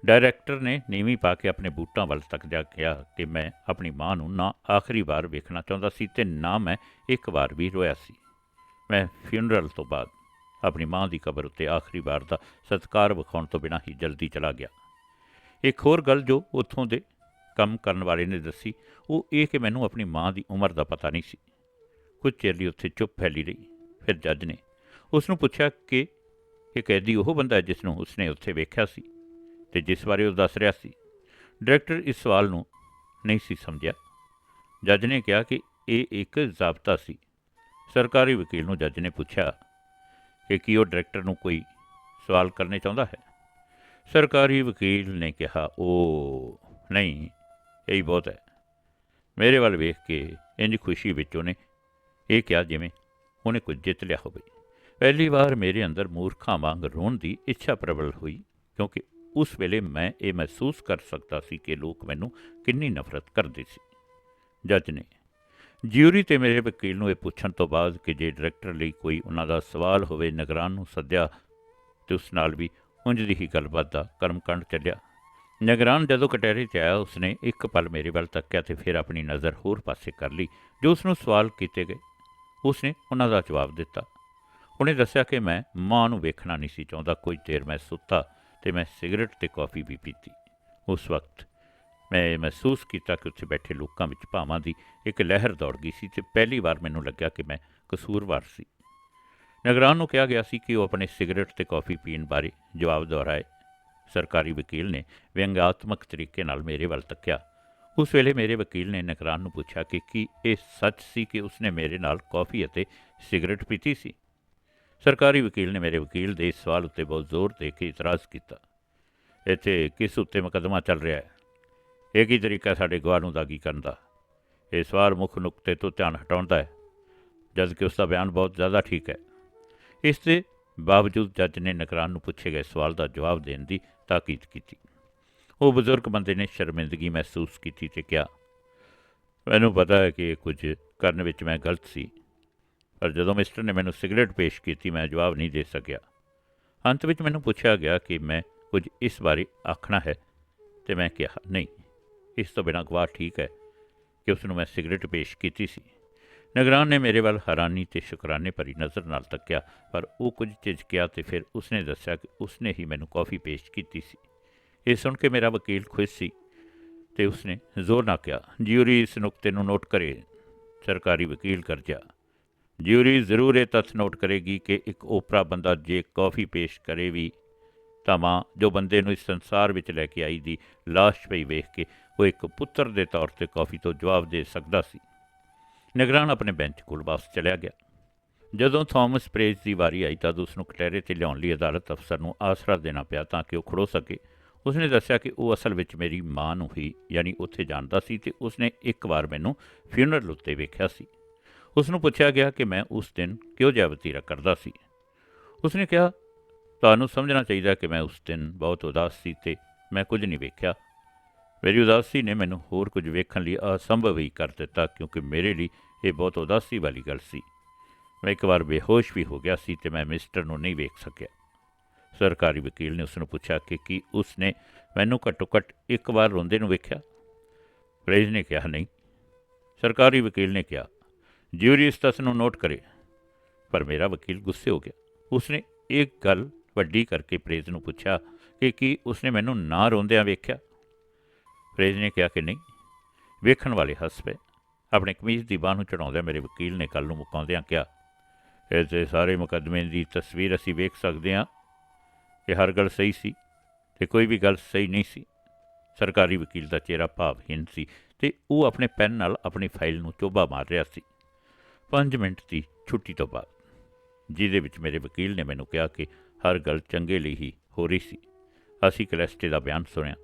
S1: ਡਾਇਰੈਕਟਰ ਨੇ ਨੀਵੀਂ ਪਾ ਕੇ ਆਪਣੇ ਬੂਟਾਂ ਵੱਲ ਤੱਕ ਜਾ ਕਿਹਾ ਕਿ ਮੈਂ ਆਪਣੀ ਮਾਂ ਨੂੰ ਨਾ ਆਖਰੀ ਵਾਰ ਵੇਖਣਾ ਚਾਹੁੰਦਾ ਸੀ ਤੇ ਨਾ ਮੈਂ ਇੱਕ ਵਾਰ ਵੀ ਰੋਇਆ ਸੀ। ਮੈਂ ਫਿਊਨਰਲ ਤੋਂ ਬਾਅਦ ਆਪਣੀ ਮਾਂ ਦੀ ਕਬਰ ਉੱਤੇ ਆਖਰੀ ਵਾਰ ਦਾ ਸਤਿਕਾਰ ਵਿਖਾਉਣ ਤੋਂ ਬਿਨਾਂ ਹੀ ਜਲਦੀ ਚਲਾ ਗਿਆ। ਇੱਕ ਹੋਰ ਗੱਲ ਜੋ ਉੱਥੋਂ ਦੇ ਕੰਮ ਕਰਨ ਵਾਲੇ ਨੇ ਦੱਸੀ, ਉਹ ਇਹ ਕਿ ਮੈਨੂੰ ਆਪਣੀ ਮਾਂ ਦੀ ਉਮਰ ਦਾ ਪਤਾ ਨਹੀਂ ਸੀ। ਕੁਝ ਚਿਰ ਲਈ ਉੱਥੇ ਚੁੱਪ ਫੈਲੀ ਰਹੀ। ਫਿਰ ਜੱਜ ਨੇ ਉਸ ਨੂੰ ਪੁੱਛਿਆ ਕਿ ਇਹ ਕੈਦੀ ਉਹ ਬੰਦਾ ਜਿਸ ਨੂੰ ਉਸਨੇ ਉੱਥੇ ਵੇਖਿਆ ਸੀ ਤੇ ਜਿਸ ਬਾਰੇ ਉਹ ਦੱਸ ਰਿਹਾ ਸੀ। ਡਾਇਰੈਕਟਰ ਇਸ ਸਵਾਲ ਨੂੰ ਨਹੀਂ ਸੀ ਸਮਝਿਆ। ਜੱਜ ਨੇ ਕਿਹਾ ਕਿ ਇਹ ਇੱਕ ਜ਼ਾਬਤਾ ਸੀ। ਸਰਕਾਰੀ ਵਕੀਲ ਨੂੰ ਜੱਜ ਨੇ ਪੁੱਛਿਆ ਕਿ ਕੀ ਉਹ ਡਾਇਰੈਕਟਰ ਨੂੰ ਕੋਈ ਸਵਾਲ ਕਰਨੇ ਚਾਹੁੰਦਾ ਹੈ? ਸਰਕਾਰੀ ਵਕੀਲ ਨੇ ਕਿਹਾ ਉਹ ਨਹੀਂ। ਇਹੀ ਬਹੁਤ ਹੈ। ਮੇਰੇ ਵੱਲ ਵੇਖ ਕੇ ਇੰਜ ਖੁਸ਼ੀ ਵਿੱਚ ਉਹਨੇ ਇਹ ਕਿਹਾ ਜਿਵੇਂ ਉਹਨੇ ਕੁਝ ਜਿੱਤ ਲਿਆ ਹੋਵੇ। ਪਹਿਲੀ ਵਾਰ ਮੇਰੇ ਅੰਦਰ ਮੂਰਖਾਂ ਵਾਂਗ ਰੋਣ ਦੀ ਇੱਛਾ ਪ੍ਰਬਲ ਹੋਈ, ਕਿਉਂਕਿ ਉਸ ਵੇਲੇ ਮੈਂ ਇਹ ਮਹਿਸੂਸ ਕਰ ਸਕਦਾ ਸੀ ਕਿ ਲੋਕ ਮੈਨੂੰ ਕਿੰਨੀ ਨਫ਼ਰਤ ਕਰਦੇ ਸੀ। ਜੱਜ ਨੇ ਜਿਊਰੀ ਤੇ ਮੇਰੇ ਵਕੀਲ ਨੂੰ ਇਹ ਪੁੱਛਣ ਤੋਂ ਬਾਅਦ ਕਿ ਜੇ ਡਾਇਰੈਕਟਰ ਲਈ ਕੋਈ ਉਹਨਾਂ ਦਾ ਸਵਾਲ ਹੋਵੇ, ਨਿਗਰਾਨ ਨੂੰ ਸੱਦਿਆ ਤੇ ਉਸ ਨਾਲ ਵੀ ਉਂਝ ਦੀ ਹੀ ਗੱਲਬਾਤ ਦਾ ਕਰਮਕਾਂਡ ਚੱਲਿਆ। ਨਿਗਰਾਨ ਜਦੋਂ ਕਟਹਿਰੇ 'ਚ ਆਇਆ, ਉਸਨੇ ਇੱਕ ਪਲ ਮੇਰੇ ਵੱਲ ਤੱਕਿਆ ਤੇ ਫਿਰ ਆਪਣੀ ਨਜ਼ਰ ਹੋਰ ਪਾਸੇ ਕਰ ਲਈ, ਜੋ ਉਸ ਨੂੰ ਸਵਾਲ ਕੀਤੇ ਗਏ। ਉਸਨੇ ਉਹਨਾਂ ਦਾ ਜਵਾਬ ਦਿੱਤਾ। ਉਹਨੇ ਦੱਸਿਆ ਕਿ ਮੈਂ ਮਾਂ ਨੂੰ ਵੇਖਣਾ ਨਹੀਂ ਸੀ ਚਾਹੁੰਦਾ ਕੁਝ ਦੇਰ ਮੈਂ ਸੁੱਤਾ ਤੇ ਮੈਂ ਸਿਗਰਟ ਤੇ ਕਾਫੀ ਵੀ ਪੀਤੀ। ਉਸ ਵਕਤ ਮੈਂ ਮਹਿਸੂਸ ਕੀਤਾ ਕਿ ਉੱਥੇ ਬੈਠੇ ਲੋਕਾਂ ਵਿੱਚ ਭਾਵਾਂ ਦੀ ਇੱਕ ਲਹਿਰ ਦੌੜ ਗਈ ਸੀ ਤੇ ਪਹਿਲੀ ਵਾਰ ਮੈਨੂੰ ਲੱਗਿਆ ਕਿ ਮੈਂ ਕਸੂਰਵਾਰ ਸੀ। ਨਗਰਾਨ ਨੂੰ ਕਿਹਾ ਗਿਆ ਸੀ ਕਿ ਉਹ ਆਪਣੇ ਸਿਗਰਟ ਤੇ ਕੌਫੀ ਪੀਣ ਬਾਰੇ ਜਵਾਬ ਦੁਹਰਾਏ। ਸਰਕਾਰੀ ਵਕੀਲ ਨੇ ਵਿਅੰਗਾਤਮਕ ਤਰੀਕੇ ਨਾਲ ਮੇਰੇ ਵੱਲ ਤੱਕਿਆ। ਉਸ ਵੇਲੇ ਮੇਰੇ ਵਕੀਲ ਨੇ ਨਿਗਰਾਨ ਨੂੰ ਪੁੱਛਿਆ ਕਿ ਕੀ ਇਹ ਸੱਚ ਸੀ ਕਿ ਉਸਨੇ ਮੇਰੇ ਨਾਲ ਕੌਫੀ ਅਤੇ ਸਿਗਰਟ ਪੀਤੀ ਸੀ? ਸਰਕਾਰੀ ਵਕੀਲ ਨੇ ਮੇਰੇ ਵਕੀਲ ਦੇ ਇਸ ਸਵਾਲ ਉੱਤੇ ਬਹੁਤ ਜ਼ੋਰ ਦੇ ਕੇ ਇਤਰਾਜ਼ ਕੀਤਾ। ਇੱਥੇ ਕਿਸ ਉੱਤੇ ਮੁਕੱਦਮਾ ਚੱਲ ਰਿਹਾ ਹੈ? ਇਹ ਕੀ ਤਰੀਕਾ ਸਾਡੇ ਗਵਾਹ ਨੂੰ ਦਾਗੀ ਕਰਨ ਦਾ? ਇਹ ਸਵਾਲ ਮੁੱਖ ਨੁਕਤੇ ਤੋਂ ਧਿਆਨ ਹਟਾਉਂਦਾ ਹੈ, ਜਦ ਕਿ ਉਸ ਦਾ ਬਿਆਨ ਬਹੁਤ ਜ਼ਿਆਦਾ ਠੀਕ ਹੈ। ਇਸ ਦੇ ਬਾਵਜੂਦ ਜੱਜ ਨੇ ਨਿਗਰਾਨ ਨੂੰ ਪੁੱਛੇ ਗਏ ਸਵਾਲ ਦਾ ਜਵਾਬ ਦੇਣ ਦੀ ਤਾਕੀਦ ਕੀਤੀ। ਉਹ ਬਜ਼ੁਰਗ ਬੰਦੇ ਨੇ ਸ਼ਰਮਿੰਦਗੀ ਮਹਿਸੂਸ ਕੀਤੀ ਤੇ ਕਿਹਾ, ਮੈਨੂੰ ਪਤਾ ਹੈ ਕਿ ਕੁਝ ਕਰਨ ਵਿੱਚ ਮੈਂ ਗਲਤ ਸੀ, ਪਰ ਜਦੋਂ ਮਿਸਟਰ ਨੇ ਮੈਨੂੰ ਸਿਗਰਟ ਪੇਸ਼ ਕੀਤੀ, ਮੈਂ ਜਵਾਬ ਨਹੀਂ ਦੇ ਸਕਿਆ। ਅੰਤ ਵਿੱਚ ਮੈਨੂੰ ਪੁੱਛਿਆ ਗਿਆ ਕਿ ਮੈਂ ਕੁਝ ਇਸ ਬਾਰੇ ਆਖਣਾ ਹੈ ਤੇ ਮੈਂ ਕਿਹਾ, ਨਹੀਂ, ਇਸ ਤੋਂ ਬਿਨਾਂ ਗਵਾਹ ਠੀਕ ਹੈ ਕਿ ਉਸ ਨੂੰ ਮੈਂ ਸਿਗਰਟ ਪੇਸ਼ ਕੀਤੀ ਸੀ। ਨਿਗਰਾਨ ਨੇ ਮੇਰੇ ਵੱਲ ਹੈਰਾਨੀ ਤੇ ਸ਼ੁਕਰਾਨੇ ਭਰੀ ਨਜ਼ਰ ਨਾਲ ਤੱਕਿਆ, ਪਰ ਉਹ ਕੁਝ ਝਿਜਕਿਆ ਤੇ ਫਿਰ ਉਸਨੇ ਦੱਸਿਆ ਕਿ ਉਸਨੇ ਹੀ ਮੈਨੂੰ ਕਾਫੀ ਪੇਸ਼ ਕੀਤੀ ਸੀ। ਇਹ ਸੁਣ ਕੇ ਮੇਰਾ ਵਕੀਲ ਖੁਸ਼ ਸੀ ਤੇ ਉਸਨੇ ਜ਼ੋਰ ਨਾਲ ਕਿਹਾ ਜਿਊਰੀ ਇਸ ਨੁਕਤੇ ਨੂੰ ਨੋਟ ਕਰੇ, ਸਰਕਾਰੀ ਵਕੀਲ ਕਰਜਾ। ਜਿਊਰੀ ਜ਼ਰੂਰ ਇਹ ਤੱਥ ਨੋਟ ਕਰੇਗੀ ਕਿ ਇੱਕ ਓਪਰਾ ਬੰਦਾ ਜੇ ਕਾਫੀ ਪੇਸ਼ ਕਰੇ ਵੀ, ਤਾਂ ਮਾਂ ਜੋ ਬੰਦੇ ਨੂੰ ਇਸ ਸੰਸਾਰ ਵਿੱਚ ਲੈ ਕੇ ਆਈ ਦੀ ਲਾਸ਼ ਪਈ ਵੇਖ ਕੇ ਉਹ ਇੱਕ ਪੁੱਤਰ ਦੇ ਤੌਰ ਤੇ ਕਾਫੀ ਤੋਂ ਜਵਾਬ ਦੇ ਸਕਦਾ ਸੀ। ਨਿਗਰਾਨ ਆਪਣੇ ਬੈਂਚ ਕੋਲ ਵਾਪਸ ਚਲਿਆ ਗਿਆ। ਜਦੋਂ ਥਾਮਸ ਪ੍ਰੇਜ ਦੀ ਵਾਰੀ ਆਈ ਤਾਂ ਉਸ ਨੂੰ ਕਟਹਿਰੇ ਤੇ ਲਿਆਉਣ ਲਈ ਅਦਾਲਤ ਅਫਸਰ ਨੂੰ ਆਸਰਾ ਦੇਣਾ ਪਿਆ ਤਾਂ ਕਿ ਉਹ ਖੜੋ ਸਕੇ। ਉਸਨੇ ਦੱਸਿਆ ਕਿ ਉਹ ਅਸਲ ਵਿੱਚ ਮੇਰੀ ਮਾਂ ਨੂੰ ਹੀ, ਯਾਨੀ ਉੱਥੇ ਜਾਣਦਾ ਸੀ ਤੇ ਉਸਨੇ ਇੱਕ ਵਾਰ ਮੈਨੂੰ ਫਿਊਨਰਲ ਉੱਤੇ ਵੇਖਿਆ ਸੀ। ਉਸ ਨੂੰ ਪੁੱਛਿਆ ਗਿਆ ਕਿ ਮੈਂ ਉਸ ਦਿਨ ਕਿਉਂ ਜਿਹਾ ਵਤੀਰਾ ਕਰਦਾ ਸੀ। ਉਸਨੇ ਕਿਹਾ, ਤੁਹਾਨੂੰ ਸਮਝਣਾ ਚਾਹੀਦਾ ਕਿ ਮੈਂ ਉਸ ਦਿਨ ਬਹੁਤ ਉਦਾਸ ਸੀ ਤੇ ਮੈਂ ਕੁਝ ਨਹੀਂ ਵੇਖਿਆ। ਮੇਰੀ ਉਦਾਸੀ ਨੇ ਮੈਨੂੰ ਹੋਰ ਕੁਝ ਵੇਖਣ ਲਈ ਅਸੰਭਵ ਹੀ ਕਰ ਦਿੱਤਾ, ਕਿਉਂਕਿ ਮੇਰੇ ਲਈ ਇਹ ਬਹੁਤ ਉਦਾਸੀ ਵਾਲੀ ਗੱਲ ਸੀ। ਮੈਂ ਇੱਕ ਵਾਰ ਬੇਹੋਸ਼ ਵੀ ਹੋ ਗਿਆ ਸੀ ਤੇ ਮੈਂ ਮਿਸਟਰ ਨੂੰ ਨਹੀਂ ਵੇਖ ਸਕਿਆ। ਸਰਕਾਰੀ ਵਕੀਲ ਨੇ ਉਸ ਨੂੰ ਪੁੱਛਿਆ ਕਿ ਕੀ ਉਸ ਨੇ ਮੈਨੂੰ ਘੱਟੋ ਘੱਟ ਇੱਕ ਵਾਰ ਰੋਂਦੇ ਨੂੰ ਵੇਖਿਆ? ਪ੍ਰੇਜ ਨੇ ਕਿਹਾ, ਨਹੀਂ। ਸਰਕਾਰੀ ਵਕੀਲ ਨੇ ਕਿਹਾ ਜਿਊਰੀ ਇਸ ਤੱਥ ਨੂੰ ਨੋਟ ਕਰੇ। ਪਰ ਮੇਰਾ ਵਕੀਲ ਗੁੱਸੇ ਹੋ ਗਿਆ। ਉਸਨੇ ਇੱਕ ਗੱਲ ਵੱਡੀ ਕਰਕੇ ਪ੍ਰੇਜ ਨੂੰ ਪੁੱਛਿਆ ਕਿ ਕੀ ਉਸਨੇ ਮੈਨੂੰ ਨਾ ਰੋਂਦਿਆਂ ਵੇਖਿਆ? ਪ੍ਰੇਜ ਨੇ ਕਿਹਾ ਕਿ ਨਹੀਂ, ਵੇਖਣ ਵਾਲੇ ਹੱਸ ਪਏ ਆਪਣੇ ਕਮੀਜ਼ ਦੀ ਬਾਹ ਨੂੰ ਚੜਾਉਂਦਿਆਂ ਮੇਰੇ ਵਕੀਲ ਨੇ ਕੱਲ ਨੂੰ ਮੁਕਾਉਂਦਿਆਂ ਕਿਹਾ ਇਹ ਸਾਰੇ ਮੁਕੱਦਮੇ ਦੀ ਤਸਵੀਰ ਅਸੀਂ ਵੇਖ ਸਕਦੇ ਹਾਂ। ਕਿ ਹਰ ਗੱਲ ਸਹੀ ਸੀ ਤੇ ਕੋਈ ਵੀ ਗੱਲ ਸਹੀ ਨਹੀਂ ਸੀ। ਸਰਕਾਰੀ ਵਕੀਲ ਦਾ ਚਿਹਰਾ ਭਾਵਹੀਨ ਸੀ ਤੇ ਉਹ ਆਪਣੇ ਪੈਨ ਨਾਲ ਆਪਣੀ ਫਾਈਲ ਨੂੰ ਚੋਬਾ ਮਾਰ ਰਿਹਾ ਸੀ। 5 ਮਿੰਟ ਦੀ ਛੁੱਟੀ ਤੋਂ ਬਾਅਦ, ਜਿਹਦੇ ਵਿੱਚ ਮੇਰੇ ਵਕੀਲ ਨੇ ਮੈਨੂੰ ਕਿਹਾ ਕਿ ਹਰ ਗੱਲ ਚੰਗੇ ਲਈ ਹੀ ਹੋ ਰਹੀ ਸੀ। ਅਸੀਂ ਕਲੈਸਟੇ ਦਾ ਬਿਆਨ ਸੁਣਿਆ।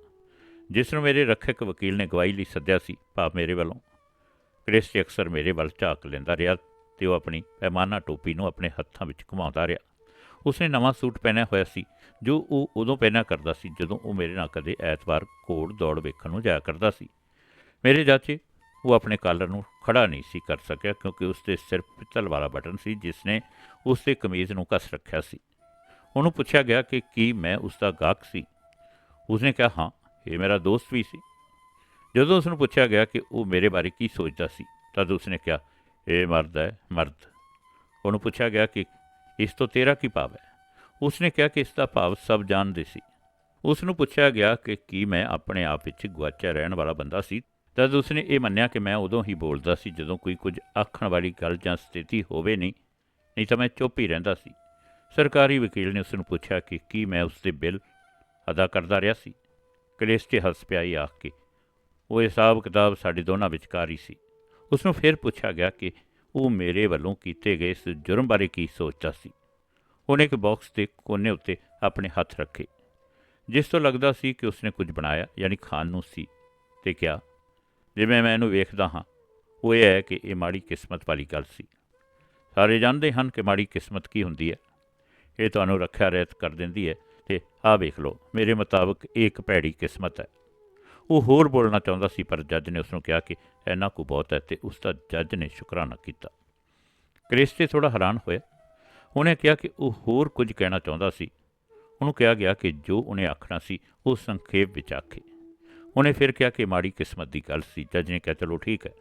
S1: ਜਿਸ ਨੂੰ ਮੇਰੇ ਰੱਖਿਅਕ ਵਕੀਲ ਨੇ ਗਵਾਹੀ ਲਈ ਸੱਦਿਆ ਸੀ, ਭਾਵ ਮੇਰੇ ਵੱਲੋਂ। ਕ੍ਰਿਸਟੀ ਅਕਸਰ ਮੇਰੇ ਵੱਲ ਝਾਕ ਲੈਂਦਾ ਰਿਹਾ ਤੇ ਉਹ ਆਪਣੀ ਪੈਮਾਨਾ ਟੋਪੀ ਨੂੰ ਆਪਣੇ ਹੱਥਾਂ ਵਿੱਚ ਘੁਮਾਉਂਦਾ ਰਿਹਾ। ਉਸਨੇ ਨਵਾਂ ਸੂਟ ਪਹਿਨਿਆ ਹੋਇਆ ਸੀ, ਜੋ ਉਹ ਉਦੋਂ ਪਹਿਨਿਆ ਕਰਦਾ ਸੀ ਜਦੋਂ ਉਹ ਮੇਰੇ ਨਾਲ ਕਦੇ ਐਤਵਾਰ ਘੋੜ ਦੌੜ ਵੇਖਣ ਨੂੰ ਜਾਇਆ ਕਰਦਾ ਸੀ। ਮੇਰੇ ਚਾਚੇ, ਉਹ ਆਪਣੇ ਕਾਲਰ ਨੂੰ ਖੜਾ ਨਹੀਂ ਸੀ ਕਰ ਸਕਿਆ ਕਿਉਂਕਿ ਉਸ ਦੇ ਸਿਰ ਪਿੱਤਲ ਵਾਲਾ ਬਟਨ ਸੀ ਜਿਸ ਨੇ ਉਸ ਦੇ ਕਮੀਜ਼ ਨੂੰ ਕੱਸ ਰੱਖਿਆ ਸੀ। ਉਹਨੂੰ ਪੁੱਛਿਆ ਗਿਆ ਕਿ ਕੀ ਮੈਂ ਉਸ ਦਾ ਗਾਹਕ ਸੀ। ਉਸਨੇ ਕਿਹਾ, ਹਾਂ ਇਹ ਮੇਰਾ ਦੋਸਤ ਵੀ ਸੀ। ਜਦੋਂ ਉਸ ਨੂੰ ਪੁੱਛਿਆ ਗਿਆ ਕਿ ਉਹ ਮੇਰੇ ਬਾਰੇ ਕੀ ਸੋਚਦਾ ਸੀ, ਤਦ ਉਸਨੇ ਕਿਹਾ, ਇਹ ਮਰਦ ਹੈ, ਮਰਦ। ਉਹਨੂੰ ਪੁੱਛਿਆ ਗਿਆ ਕਿ ਇਸ ਤੋਂ ਤੇਰਾ ਕੀ ਭਾਵ ਹੈ? ਉਸਨੇ ਕਿਹਾ ਕਿ ਇਸ ਦਾ ਭਾਵ ਸਭ ਜਾਣਦੇ ਸੀ। ਉਸ ਨੂੰ ਪੁੱਛਿਆ ਗਿਆ ਕਿ ਕੀ ਮੈਂ ਆਪਣੇ ਆਪ ਵਿੱਚ ਗੁਆਚਿਆ ਰਹਿਣ ਵਾਲਾ ਬੰਦਾ ਸੀ? ਤਦ ਉਸਨੇ ਇਹ ਮੰਨਿਆ ਕਿ ਮੈਂ ਉਦੋਂ ਹੀ ਬੋਲਦਾ ਸੀ ਜਦੋਂ ਕੋਈ ਕੁਝ ਆਖਣ ਵਾਲੀ ਗੱਲ ਜਾਂ ਸਥਿਤੀ ਹੋਵੇ ਨਹੀਂ ਨਹੀਂ ਤਾਂ ਮੈਂ ਚੁੱਪ ਹੀ ਰਹਿੰਦਾ ਸੀ। ਸਰਕਾਰੀ ਵਕੀਲ ਨੇ ਉਸ ਨੂੰ ਪੁੱਛਿਆ ਕਿ ਕੀ ਮੈਂ ਉਸ ਦੇ ਬਿੱਲ ਅਦਾ ਕਰਦਾ ਰਿਹਾ ਸੀ? ਕਲੇਸਟੇ ਹੱਸ ਪਿਆ ਹੀ ਆਖ ਕੇ। ਉਹ ਹਿਸਾਬ ਕਿਤਾਬ ਸਾਡੇ ਦੋਨਾਂ ਵਿਚਕਾਰ ਹੀ ਸੀ। ਉਸ ਨੂੰ ਫਿਰ ਪੁੱਛਿਆ ਗਿਆ ਕਿ ਉਹ ਮੇਰੇ ਵੱਲੋਂ ਕੀਤੇ ਗਏ ਇਸ ਜੁਰਮ ਬਾਰੇ ਕੀ ਸੋਚਦਾ ਸੀ। ਉਹਨੇ ਇੱਕ ਬਾਕਸ ਦੇ ਕੋਨੇ ਉੱਤੇ ਆਪਣੇ ਹੱਥ ਰੱਖੇ। ਜਿਸ ਤੋਂ ਲੱਗਦਾ ਸੀ ਕਿ ਉਸਨੇ ਕੁਝ ਬਣਾਇਆ, ਯਾਨੀ ਖਾਣ ਨੂੰ ਸੀ, ਤੇ ਕਿਹਾ, ਜਿਵੇਂ ਮੈਂ ਇਹਨੂੰ ਵੇਖਦਾ ਹਾਂ, ਉਹ ਇਹ ਹੈ ਕਿ ਇਹ ਮਾੜੀ ਕਿਸਮਤ ਵਾਲੀ ਗੱਲ ਸੀ। ਸਾਰੇ ਜਾਣਦੇ ਹਨ ਕਿ ਮਾੜੀ ਕਿਸਮਤ ਕੀ ਹੁੰਦੀ ਹੈ। ਇਹ ਤੁਹਾਨੂੰ ਰੱਖਿਆ ਰਹਿਤ ਕਰ ਦਿੰਦੀ ਹੈ ਤੇ ਆਹ ਵੇਖ ਲਓ, ਮੇਰੇ ਮੁਤਾਬਕ ਇਹ ਇੱਕ ਭੈੜੀ ਕਿਸਮਤ ਹੈ। ਉਹ ਹੋਰ ਬੋਲਣਾ ਚਾਹੁੰਦਾ ਸੀ, ਪਰ ਜੱਜ ਨੇ ਉਸ ਨੂੰ ਕਿਹਾ ਕਿ ਐਨਾ ਕੁ ਬਹੁਤ ਹੈ ਤੇ ਉਸ ਦਾ ਜੱਜ ਨੇ ਸ਼ੁਕਰਾਨਾ ਕੀਤਾ। ਕ੍ਰਿਸਟੇ ਥੋੜਾ ਹੈਰਾਨ ਹੋਇਆ। ਉਹਨੇ ਕਿਹਾ ਕਿ ਉਹ ਹੋਰ ਕੁਝ ਕਹਿਣਾ ਚਾਹੁੰਦਾ ਸੀ। ਉਹਨੂੰ ਕਿਹਾ ਗਿਆ ਕਿ ਜੋ ਉਹਨੇ ਆਖਣਾ ਸੀ, ਉਹ ਸੰਖੇਪ ਵਿੱਚ ਆਖੇ। ਉਹਨੇ ਫਿਰ ਕਿਹਾ ਕਿ ਮਾੜੀ ਕਿਸਮਤ ਦੀ ਗੱਲ ਸੀ। ਜੱਜ ਨੇ ਕਿਹਾ, ਚਲੋ ਠੀਕ ਹੈ।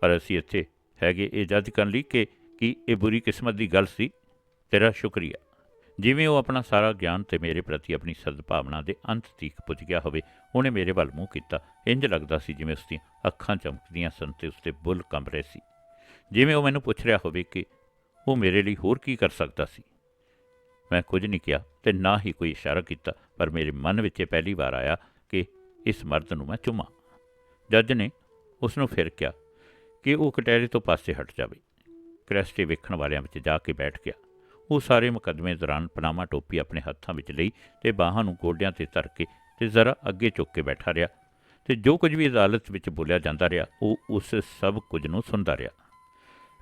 S1: ਪਰ ਅਸੀਂ ਇੱਥੇ ਹੈਗੇ ਇਹ ਜੱਜ ਕਰਨ ਲਈ ਕਿ, ਕੀ ਇਹ ਬੁਰੀ ਕਿਸਮਤ ਦੀ ਗੱਲ ਸੀ? ਤੇਰਾ ਸ਼ੁਕਰੀਆ। ਜਿਵੇਂ ਉਹ ਆਪਣਾ ਸਾਰਾ ਗਿਆਨ ਤੇ ਮੇਰੇ ਪ੍ਰਤੀ ਆਪਣੀ ਸਦਭਾਵਨਾ ਦੇ ਅੰਤ ਤੀਕ ਪੁੱਜ ਗਿਆ ਹੋਵੇ, ਉਹਨੇ ਮੇਰੇ ਵੱਲ ਮੂੰਹ ਕੀਤਾ। ਇੰਜ ਲੱਗਦਾ ਸੀ ਜਿਵੇਂ ਉਸ ਦੀਆਂ ਅੱਖਾਂ ਚਮਕਦੀਆਂ ਸਨ ਤੇ ਉਸ ਦੇ ਬੁੱਲ ਕੰਬ ਰਹੇ ਸੀ। ਜਿਵੇਂ ਉਹ ਮੈਨੂੰ ਪੁੱਛ ਰਿਹਾ ਹੋਵੇ ਕਿ ਉਹ ਮੇਰੇ ਲਈ ਹੋਰ ਕੀ ਕਰ ਸਕਦਾ ਸੀ। ਮੈਂ ਕੁਝ ਨਹੀਂ ਕਿਹਾ ਤੇ ਨਾ ਹੀ ਕੋਈ ਇਸ਼ਾਰਾ ਕੀਤਾ, ਪਰ ਮੇਰੇ ਮਨ ਵਿੱਚ ਇਹ ਪਹਿਲੀ ਵਾਰ ਆਇਆ ਕਿ ਇਸ ਮਰਦ ਨੂੰ ਮੈਂ ਚੁੰਮਾਂ। ਜੱਜ ਨੇ ਉਸ ਨੂੰ ਫਿਰ ਕਿਹਾ ਕਿ ਉਹ ਕਟਹਿਰੇ ਤੋਂ ਪਾਸੇ ਹਟ ਜਾਵੇ। ਕ੍ਰੈਸਟੇ ਵੇਖਣ ਵਾਲਿਆਂ ਵਿੱਚ ਜਾ ਕੇ ਬੈਠ ਗਿਆ। ਉਹ ਸਾਰੇ ਮੁਕੱਦਮੇ ਦੌਰਾਨ ਪਨਾਮਾ ਟੋਪੀ ਆਪਣੇ ਹੱਥਾਂ ਵਿੱਚ ਲਈ ਤੇ ਬਾਹਾਂ ਨੂੰ ਗੋਡਿਆਂ ਤੇ ਧਰ ਕੇ ਤੇ ਜ਼ਰਾ ਅੱਗੇ ਝੁੱਕ ਕੇ ਬੈਠਾ ਰਿਹਾ ਤੇ ਜੋ ਕੁਝ ਵੀ ਅਦਾਲਤ ਵਿੱਚ ਬੋਲਿਆ ਜਾਂਦਾ ਰਿਹਾ, ਉਹ ਉਸ ਸਭ ਕੁਝ ਨੂੰ ਸੁਣਦਾ ਰਿਹਾ।